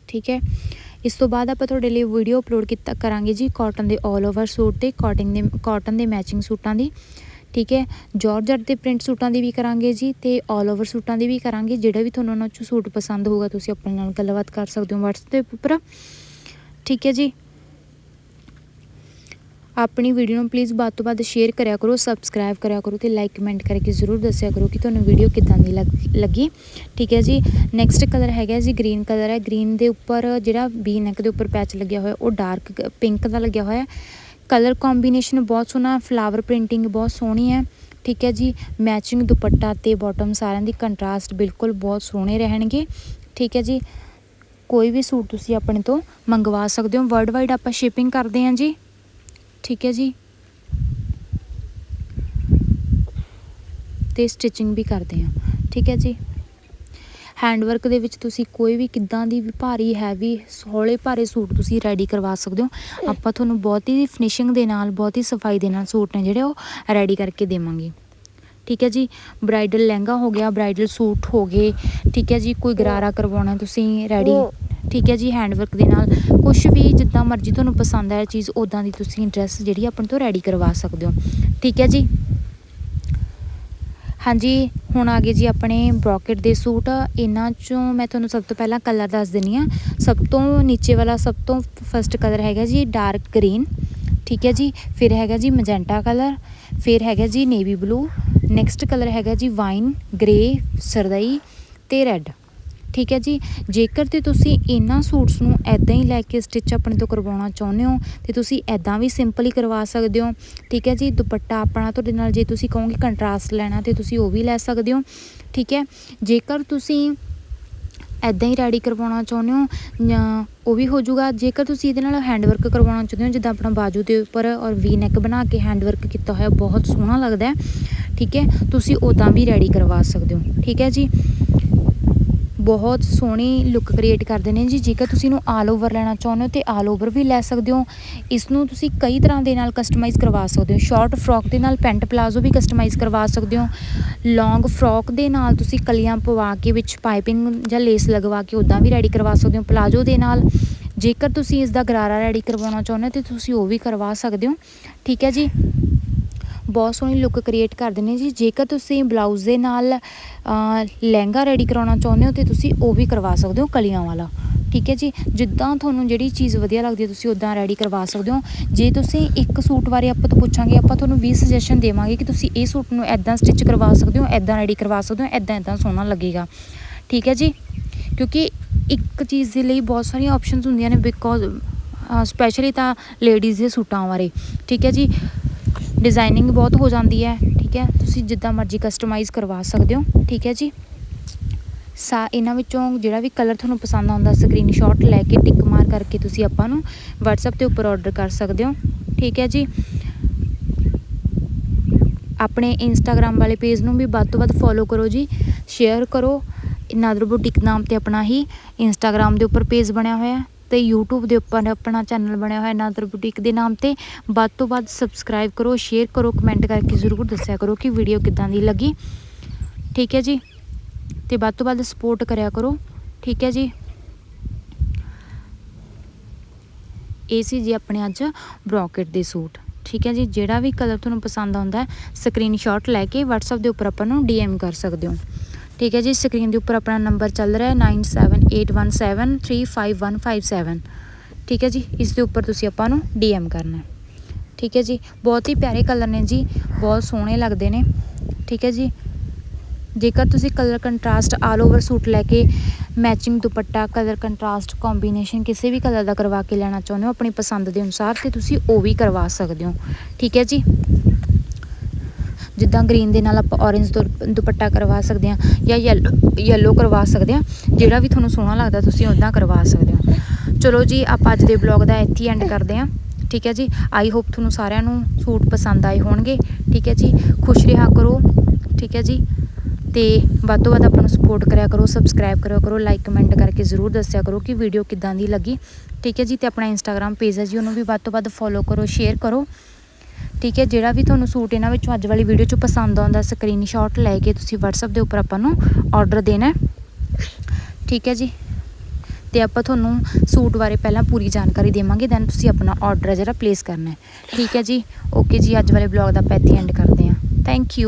ਠੀਕ ਹੈ? ਇਸ ਤੋਂ ਬਾਅਦ ਆਪਾਂ ਤੁਹਾਡੇ ਲਈ ਵੀਡੀਓ ਅਪਲੋਡ ਕੀਤਾ ਕਰਾਂਗੇ ਜੀ ਕਾਟਨ ਦੇ 올 ਓਵਰ ਸੂਟ ਤੇ ਕਾਟਨ ਦੇ ਕਾਟਨ ਦੇ ਮੈਚਿੰਗ ਸੂਟਾਂ ਦੀ। ਠੀਕ ਹੈ? ਜਾਰਜਟ ਦੇ ਪ੍ਰਿੰਟ ਸੂਟਾਂ ਦੀ ਵੀ ਕਰਾਂਗੇ ਜੀ ਤੇ 올 ਓਵਰ ਸੂਟਾਂ ਦੀ ਵੀ ਕਰਾਂਗੇ। ਜਿਹੜਾ ਵੀ ਤੁਹਾਨੂੰ ਉਹਨਾਂ ਚੋਂ ਸੂਟ ਪਸੰਦ ਹੋਊਗਾ, ਤੁਸੀਂ ਆਪਣੇ ਨਾਲ ਗੱਲਬਾਤ ਕਰ ਸਕਦੇ ਹੋ WhatsApp ਦੇ ਉੱਪਰ। ਠੀਕ ਹੈ ਜੀ? ਆਪਣੀ ਵੀਡੀਓ ਨੂੰ ਪਲੀਜ਼ ਵੱਧ ਤੋਂ ਵੱਧ ਸ਼ੇਅਰ ਕਰਿਆ ਕਰੋ ਸਬਸਕ੍ਰਾਈਬ ਕਰਿਆ ਕਰੋ ਤੇ ਲਾਈਕ ਕਮੈਂਟ ਕਰਕੇ ਜ਼ਰੂਰ ਦੱਸਿਆ ਕਰੋ ਕਿ ਤੁਹਾਨੂੰ ਵੀਡੀਓ ਕਿੱਦਾਂ ਦੀ ਲੱਗ- ਲੱਗੀ। ਠੀਕ ਹੈ ਜੀ ਨੈਕਸਟ ਕਲਰ ਹੈਗਾ ਜੀ ਗ੍ਰੀਨ ਕਲਰ ਹੈ। ਗ੍ਰੀਨ ਦੇ ਉੱਪਰ ਜਿਹੜਾ ਵੀ ਨੈਕ ਦੇ ਉੱਪਰ ਪੈਚ ਲੱਗਿਆ ਹੋਇਆ, ਉਹ ਡਾਰਕ ਪਿੰਕ ਦਾ ਲੱਗਿਆ ਹੋਇਆ ਕਲਰ ਕੰਬੀਨੇਸ਼ਨ ਬਹੁਤ ਸੋਹਣਾ ਫਲਾਵਰ ਪ੍ਰਿੰਟਿੰਗ ਬਹੁਤ ਸੋਹਣੀ ਹੈ। ਠੀਕ ਹੈ ਜੀ ਮੈਚਿੰਗ ਦੁਪੱਟਾ ਤੇ ਬਾਟਮ ਸਾਰਿਆਂ ਦੀ ਕੰਟਰਾਸਟ ਬਿਲਕੁਲ ਬਹੁਤ ਸੋਹਣੇ ਰਹਿਣਗੇ। ਠੀਕ ਹੈ ਜੀ, ਕੋਈ ਵੀ ਸੂਟ ਤੁਸੀਂ ਆਪਣੇ ਤੋਂ ਮੰਗਵਾ ਸਕਦੇ ਹੋ। ਵਰਲਡ ਵਾਈਡ ਆਪਾਂ ਸ਼ਿਪਿੰਗ ਕਰਦੇ ਹਾਂ ਜੀ। ਠੀਕ ਹੈ ਜੀ। ਤੇ ਸਟਿਚਿੰਗ ਵੀ ਕਰਦੇ ਹਾਂ। ਠੀਕ ਹੈ ਜੀ। ਹੈਂਡ ਵਰਕ ਦੇ ਵਿੱਚ ਤੁਸੀਂ ਕੋਈ ਵੀ ਕਿੱਦਾਂ ਦੀ ਵੀ ਭਾਰੀ ਹੈਵੀ ਹੌਲੇ ਭਾਰੇ ਸੂਟ ਤੁਸੀਂ ਰੈਡੀ ਕਰਵਾ ਸਕਦੇ ਹੋ। ਆਪਾਂ ਤੁਹਾਨੂੰ ਬਹੁਤ ਹੀ ਫਿਨਿਸ਼ਿੰਗ ਦੇ ਨਾਲ, ਬਹੁਤ ਹੀ ਸਫ਼ਾਈ ਦੇ ਨਾਲ ਸੂਟ ਨੇ ਜਿਹੜੇ ਉਹ ਰੈਡੀ ਕਰਕੇ ਦੇਵਾਂਗੇ। ਠੀਕ ਹੈ ਜੀ। ਬ੍ਰਾਈਡਲ ਲਹਿੰਗਾ ਹੋ ਗਿਆ ਬ੍ਰਾਈਡਲ ਸੂਟ ਹੋ ਗਏ। ਠੀਕ ਹੈ ਜੀ। ਕੋਈ ਗਰਾਰਾ ਕਰਵਾਉਣਾ ਤੁਸੀਂ ਰੈਡੀ ਠੀਕ ਹੈ ਜੀ ਹੈਂਡ ਵਰਕ ਦੇ ਨਾਲ। ਕੁਝ ਵੀ ਜਿੱਦਾਂ ਮਰਜ਼ੀ ਤੁਹਾਨੂੰ ਪਸੰਦ ਆਇਆ ਚੀਜ਼ ਉਦਾਂ ਦੀ ਤੁਸੀਂ ਡਰੈਸ ਜਿਹੜੀ ਆਪਣੇ ਤੋਂ ਰੈਡੀ ਕਰਵਾ ਸਕਦੇ ਹੋ। ਠੀਕ ਹੈ ਜੀ? ਹਾਂਜੀ, ਹੁਣ ਆ ਗਏ ਜੀ ਆਪਣੇ ਬ੍ਰੋਕਟ ਦੇ ਸੂਟ। ਇਹਨਾਂ ਚੋਂ ਮੈਂ ਤੁਹਾਨੂੰ ਸਭ ਤੋਂ ਪਹਿਲਾਂ ਕਲਰ ਦੱਸ ਦਿੰਨੀ ਆ ਸਭ ਤੋਂ ਨੀਚੇ ਵਾਲਾ, ਸਭ ਤੋਂ ਫਸਟ ਕਲਰ ਹੈਗਾ ਜੀ ਡਾਰਕ ਗ੍ਰੀਨ ਠੀਕ ਹੈ ਜੀ? ਫਿਰ ਹੈਗਾ ਜੀ ਮੈਜੈਂਟਾ ਕਲਰ ਫਿਰ ਹੈਗਾ ਜੀ ਨੇਵੀ ਬਲੂ ਨੈਕਸਟ ਕਲਰ ਹੈਗਾ ਜੀ ਵਾਈਨ ਗ੍ਰੇ ਸਰਦਈ ਤੇ ਰੈੱਡ ਠੀਕ ਹੈ ਜੀ? ਜੇਕਰ ਤੇ ਤੁਸੀਂ ਇਹਨਾਂ ਸੂਟਸ ਨੂੰ ਐਦਾਂ ਹੀ ਲੈ ਕੇ ਸਟਿਚ ਆਪਣੇ ਤੋਂ ਕਰਵਾਉਣਾ ਚਾਹੁੰਦੇ ਹੋ, ਤੇ ਤੁਸੀਂ ਐਦਾਂ ਵੀ ਸਿੰਪਲ ਹੀ ਕਰਵਾ ਸਕਦੇ ਹੋ। ਠੀਕ ਹੈ ਜੀ? ਦੁਪੱਟਾ ਆਪਣਾ ਤੁਹਾਡੇ ਨਾਲ ਜੇ ਤੁਸੀਂ ਕਹੋਗੇ ਕੰਟਰਾਸਟ ਲੈਣਾ, ਤੇ ਤੁਸੀਂ ਉਹ ਵੀ ਲੈ ਸਕਦੇ ਹੋ। ਠੀਕ ਹੈ? ਜੇਕਰ ਤੁਸੀਂ ਐਦਾਂ ਹੀ ਰੈਡੀ ਕਰਵਾਉਣਾ ਚਾਹੁੰਦੇ ਹੋ, ਜਾਂ ਉਹ ਵੀ ਹੋ ਜਾਊਗਾ। ਜੇਕਰ ਤੁਸੀਂ ਇਹਦੇ ਨਾਲ ਹੈਂਡ ਵਰਕ ਕਰਵਾਉਣਾ ਚਾਹੁੰਦੇ ਹੋ, ਜਿੱਦਾਂ ਆਪਣਾ ਬਾਜੂ ਦੇ ਉੱਪਰ ਔਰ ਵੀ ਨੈਕ ਬਣਾ ਕੇ ਹੈਂਡ ਵਰਕ ਕੀਤਾ ਹੋਇਆ, ਬਹੁਤ ਸੋਹਣਾ ਲੱਗਦਾ ਠੀਕ ਹੈ? ਤੁਸੀਂ ਉਦਾਂ ਵੀ ਰੈਡੀ ਕਰਵਾ ਸਕਦੇ ਹੋ। ਠੀਕ ਹੈ ਜੀ? ਬਹੁਤ ਸੋਹਣੀ ਲੁੱਕ ਕ੍ਰੀਏਟ ਕਰਦੇ ਨੇ ਜੀ। ਜੇਕਰ ਤੁਸੀਂ ਇਹਨੂੰ ਆਲ ਓਵਰ ਲੈਣਾ ਚਾਹੁੰਦੇ ਹੋ ਤੇ ਆਲ ਓਵਰ ਵੀ ਲੈ ਸਕਦੇ ਹੋ। ਇਸ ਨੂੰ ਤੁਸੀਂ ਕਈ ਤਰ੍ਹਾਂ ਦੇ ਨਾਲ ਕਸਟਮਾਈਜ਼ ਕਰਵਾ ਸਕਦੇ ਹੋ। ਸ਼ਾਰਟ ਫਰੋਕ ਦੇ ਨਾਲ ਪੈਂਟ ਪਲਾਜ਼ੋ ਵੀ ਕਸਟਮਾਈਜ਼ ਕਰਵਾ ਸਕਦੇ ਹੋ। ਲੌਂਗ ਫਰੋਕ ਦੇ ਨਾਲ ਤੁਸੀਂ ਕਲੀਆਂ ਪਵਾ ਕੇ ਵਿੱਚ ਪਾਈਪਿੰਗ ਜਾਂ ਲੇਸ ਲਗਵਾ ਕੇ ਉਦਾਂ ਵੀ ਰੈਡੀ ਕਰਵਾ ਸਕਦੇ ਹੋ। ਪਲਾਜ਼ੋ ਦੇ ਨਾਲ ਜੇਕਰ ਤੁਸੀਂ ਇਸ ਦਾ ਗਰਾਰਾ ਰੈਡੀ ਕਰਵਾਉਣਾ ਚਾਹੁੰਦੇ ਹੋ ਤੇ ਤੁਸੀਂ ਉਹ ਵੀ ਕਰਵਾ ਸਕਦੇ ਹੋ। ਠੀਕ ਹੈ ਜੀ। ਬਹੁਤ ਸੋਹਣੀ ਲੁੱਕ ਕ੍ਰੀਏਟ ਕਰਦੇ ਨੇ ਜੀ। ਜੇਕਰ ਤੁਸੀਂ ਬਲਾਊਜ਼ ਦੇ ਨਾਲ ਲਹਿੰਗਾ ਰੈਡੀ ਕਰਾਉਣਾ ਚਾਹੁੰਦੇ ਹੋ ਤੇ ਤੁਸੀਂ ਉਹ ਵੀ ਕਰਵਾ ਸਕਦੇ ਹੋ ਕਲੀਆਂ ਵਾਲਾ। ਠੀਕ ਹੈ ਜੀ? ਜਿੱਦਾਂ ਤੁਹਾਨੂੰ ਜਿਹੜੀ ਚੀਜ਼ ਵਧੀਆ ਲੱਗਦੀ ਹੈ, ਤੁਸੀਂ ਉਦਾਂ ਰੈਡੀ ਕਰਵਾ ਸਕਦੇ ਹੋ। ਜੇ ਤੁਸੀਂ ਇੱਕ ਸੂਟ ਬਾਰੇ ਆਪਾਂ ਤੋਂ ਪੁੱਛਾਂਗੇ, ਆਪਾਂ ਤੁਹਾਨੂੰ 20 ਸੁਜੈਸ਼ਨ ਦੇਵਾਂਗੇ ਕਿ ਤੁਸੀਂ ਇਹ ਸੂਟ ਨੂੰ ਐਦਾਂ ਸਟਿਚ ਕਰਵਾ ਸਕਦੇ ਹੋ ਐਦਾਂ ਰੈਡੀ ਕਰਵਾ ਸਕਦੇ ਹੋ ਐਦਾਂ ਐਦਾਂ ਸੋਹਣਾ ਲੱਗੇਗਾ। ਠੀਕ ਹੈ ਜੀ? ਕਿਉਂਕਿ ਇੱਕ ਚੀਜ਼ ਦੇ ਲਈ ਬਹੁਤ ਸਾਰੀਆਂ ਆਪਸ਼ਨਸ ਹੁੰਦੀਆਂ ਨੇ ਬਿਕੋਜ਼ ਸਪੈਸ਼ਲੀ ਤਾਂ ਲੇਡੀਜ਼ ਦੇ ਸੂਟਾਂ ਬਾਰੇ। ਠੀਕ ਹੈ ਜੀ? ਡਿਜ਼ਾਈਨਿੰਗ ਬਹੁਤ ਹੋ ਜਾਂਦੀ ਹੈ, ਠੀਕ ਹੈ? ਤੁਸੀਂ ਜਿੱਦਾਂ ਮਰਜ਼ੀ ਕਸਟਮਾਈਜ਼ ਕਰਵਾ ਸਕਦੇ ਹੋ, ਠੀਕ ਹੈ ਜੀ? ਸਾ, ਇਹਨਾਂ ਵਿੱਚੋਂ ਜਿਹੜਾ ਵੀ ਕਲਰ ਤੁਹਾਨੂੰ ਪਸੰਦ ਆਉਂਦਾ ਸਕਰੀਨਸ਼ਾਟ ਲੈ ਕੇ ਟਿਕ ਮਾਰ ਕਰਕੇ ਤੁਸੀਂ ਆਪਾਂ ਨੂੰ WhatsApp ਤੇ ਉੱਪਰ ਆਰਡਰ ਕਰ ਸਕਦੇ ਹੋ, ਠੀਕ ਹੈ ਜੀ? ਆਪਣੇ ਇੰਸਟਾਗ੍ਰam ਵਾਲੇ ਪੇਜ ਨੂੰ ਵੀ ਵੱਧ ਤੋਂ ਵੱਧ ਫੋਲੋ ਕਰੋ ਜੀ ਸ਼ੇਅਰ ਕਰੋ ਨਾਦਰ ਬੁਟੀਕ ਨਾਮ ਤੇ ਆਪਣਾ ਹੀ ਇੰਸਟਾਗ੍ਰam ਦੇ ਉੱਪਰ ਪੇਜ ਬਣਿਆ ਹੋਇਆ ਹੈ। ਤੇ YouTube ਦੇ ਉੱਪਰ ਆਪਣਾ ਚੈਨਲ ਬਣਿਆ ਹੋਇਆ ਨਾਦਰ ਬੁਟੀਕ ਦੇ ਨਾਮ ਤੇ। ਵੱਧ ਤੋਂ ਵੱਧ ਸਬਸਕ੍ਰਾਈਬ ਕਰੋ ਸ਼ੇਅਰ ਕਰੋ ਕਮੈਂਟ ਕਰਕੇ ਜ਼ਰੂਰ ਦੱਸਿਆ ਕਰੋ ਕਿ ਵੀਡੀਓ ਕਿੱਦਾਂ ਦੀ ਲੱਗੀ। ਠੀਕ ਹੈ ਜੀ? ਤੇ ਵੱਧ ਤੋਂ ਵੱਧ ਸਪੋਰਟ ਕਰਿਆ ਕਰੋ। ਠੀਕ ਹੈ ਜੀ? ਇਹ ਸੀ ਜੀ ਆਪਣੇ ਅੱਜ ਬ੍ਰੋਕਟ ਦੇ ਸੂਟ। ਠੀਕ ਹੈ ਜੀ? ਜਿਹੜਾ ਵੀ ਕਲਰ ਤੁਹਾਨੂੰ ਪਸੰਦ ਆਉਂਦਾ ਸਕਰੀਨਸ਼ਾਟ ਲੈ ਕੇ WhatsApp ਦੇ ਉੱਪਰ ਆਪਾਂ ਨੂੰ DM ਕਰ ਸਕਦੇ ਹੋ। ਠੀਕ ਹੈ ਜੀ ਸਕਰੀਨ ਦੇ ਉੱਪਰ ਆਪਣਾ ਨੰਬਰ ਚੱਲ ਰਿਹਾ ਹੈ 9781735157 ਠੀਕ ਹੈ ਜੀ, ਇਸ ਦੇ ਉੱਪਰ ਤੁਸੀਂ ਆਪਾਂ ਨੂੰ DM ਕਰਨਾ ਠੀਕ ਹੈ ਜੀ, ਬਹੁਤ ਹੀ ਪਿਆਰੇ ਕਲਰ ਨੇ ਜੀ, ਬਹੁਤ ਸੋਹਣੇ ਲੱਗਦੇ ਨੇ। ਠੀਕ ਹੈ ਜੀ, ਜੇਕਰ ਤੁਸੀਂ colour contrast all over suit ਲੈ ਕੇ matching dupatta colour contrast combination ਕਿਸੇ ਵੀ ਕਲਰ ਦਾ ਕਰਵਾ ਕੇ ਲੈਣਾ ਚਾਹੁੰਦੇ ਹੋ, ਆਪਣੀ ਪਸੰਦ ਦੇ ਅਨੁਸਾਰ, ਤੇ ਤੁਸੀਂ ਉਹ ਵੀ ਕਰਵਾ ਸਕਦੇ ਹੋ। ਠੀਕ ਹੈ ਜੀ ਜਿੱਦਾਂ ਗ੍ਰੀਨ ਦੇ ਨਾਲ ਆਪਾਂ orange ਦੁਪੱਟਾ ਕਰਵਾ ਸਕਦੇ ਹਾਂ ਜਾਂ ਯੈਲੋ ਕਰਵਾ ਸਕਦੇ ਹਾਂ, ਜਿਹੜਾ ਵੀ ਤੁਹਾਨੂੰ ਸੋਹਣਾ ਲੱਗਦਾ ਤੁਸੀਂ ਉਦਾਂ ਕਰਵਾ ਸਕਦੇ ਹੋ। ਚਲੋ ਜੀ, ਆਪਾਂ ਅੱਜ ਦੇ ਬਲੌਗ ਦਾ ਇੱਥੇ ਐਂਡ ਕਰਦੇ ਹਾਂ। ਠੀਕ ਹੈ ਜੀ? ਆਈ ਹੋਪ ਤੁਹਾਨੂੰ ਸਾਰਿਆਂ ਨੂੰ ਸੂਟ ਪਸੰਦ ਆਏ ਹੋਣਗੇ। ਠੀਕ ਹੈ ਜੀ? ਖੁਸ਼ ਰਿਹਾ ਕਰੋ। ਠੀਕ ਹੈ ਜੀ? ਤੇ ਵੱਧ ਤੋਂ ਵੱਧ ਆਪਾਂ ਨੂੰ ਸਪੋਰਟ ਕਰਿਆ ਕਰੋ ਸਬਸਕ੍ਰਾਈਬ ਕਰਿਆ ਕਰੋ ਲਾਈਕ ਕਮੈਂਟ ਕਰਕੇ ਜ਼ਰੂਰ ਦੱਸਿਆ ਕਰੋ ਕਿ ਵੀਡੀਓ ਕਿੱਦਾਂ ਦੀ ਲੱਗੀ। ਠੀਕ ਹੈ ਜੀ? ਤੇ ਆਪਣਾ ਇੰਸਟਾਗ੍ਰam ਪੇਜ ਹੈ ਜੀ, ਉਹਨੂੰ ਵੀ ਵੱਧ ਤੋਂ ਵੱਧ ਫੋਲੋ ਕਰੋ ਸ਼ੇਅਰ ਕਰੋ। ਠੀਕ ਹੈ, ਜਿਹੜਾ ਵੀ ਤੁਹਾਨੂੰ ਸੂਟ ਇਹਨਾਂ ਵਿੱਚੋਂ ਅੱਜ ਵਾਲੀ ਵੀਡੀਓ 'ਚ ਪਸੰਦ ਆਉਂਦਾ ਸਕਰੀਨਸ਼ਾਟ ਲੈ ਕੇ ਤੁਸੀਂ WhatsApp ਦੇ ਉੱਪਰ ਆਪਾਂ ਨੂੰ ਆਰਡਰ ਦੇਣਾ ਠੀਕ ਹੈ ਜੀ? ਤੇ ਆਪਾਂ ਤੁਹਾਨੂੰ ਸੂਟ ਬਾਰੇ ਪਹਿਲਾਂ ਪੂਰੀ ਜਾਣਕਾਰੀ ਦੇਵਾਂਗੇ ਦੈਨ ਤੁਸੀਂ ਆਪਣਾ ਆਰਡਰ ਹੈ ਜਿਹੜਾ ਪਲੇਸ ਕਰਨਾ ਹੈ। ਠੀਕ ਹੈ ਜੀ? ਓਕੇ ਜੀ, ਅੱਜ ਵਾਲੇ ਬਲੌਗ ਦਾ ਆਪਾਂ ਇੱਥੇ ਐਂਡ ਕਰਦੇ ਹਾਂ। Thank you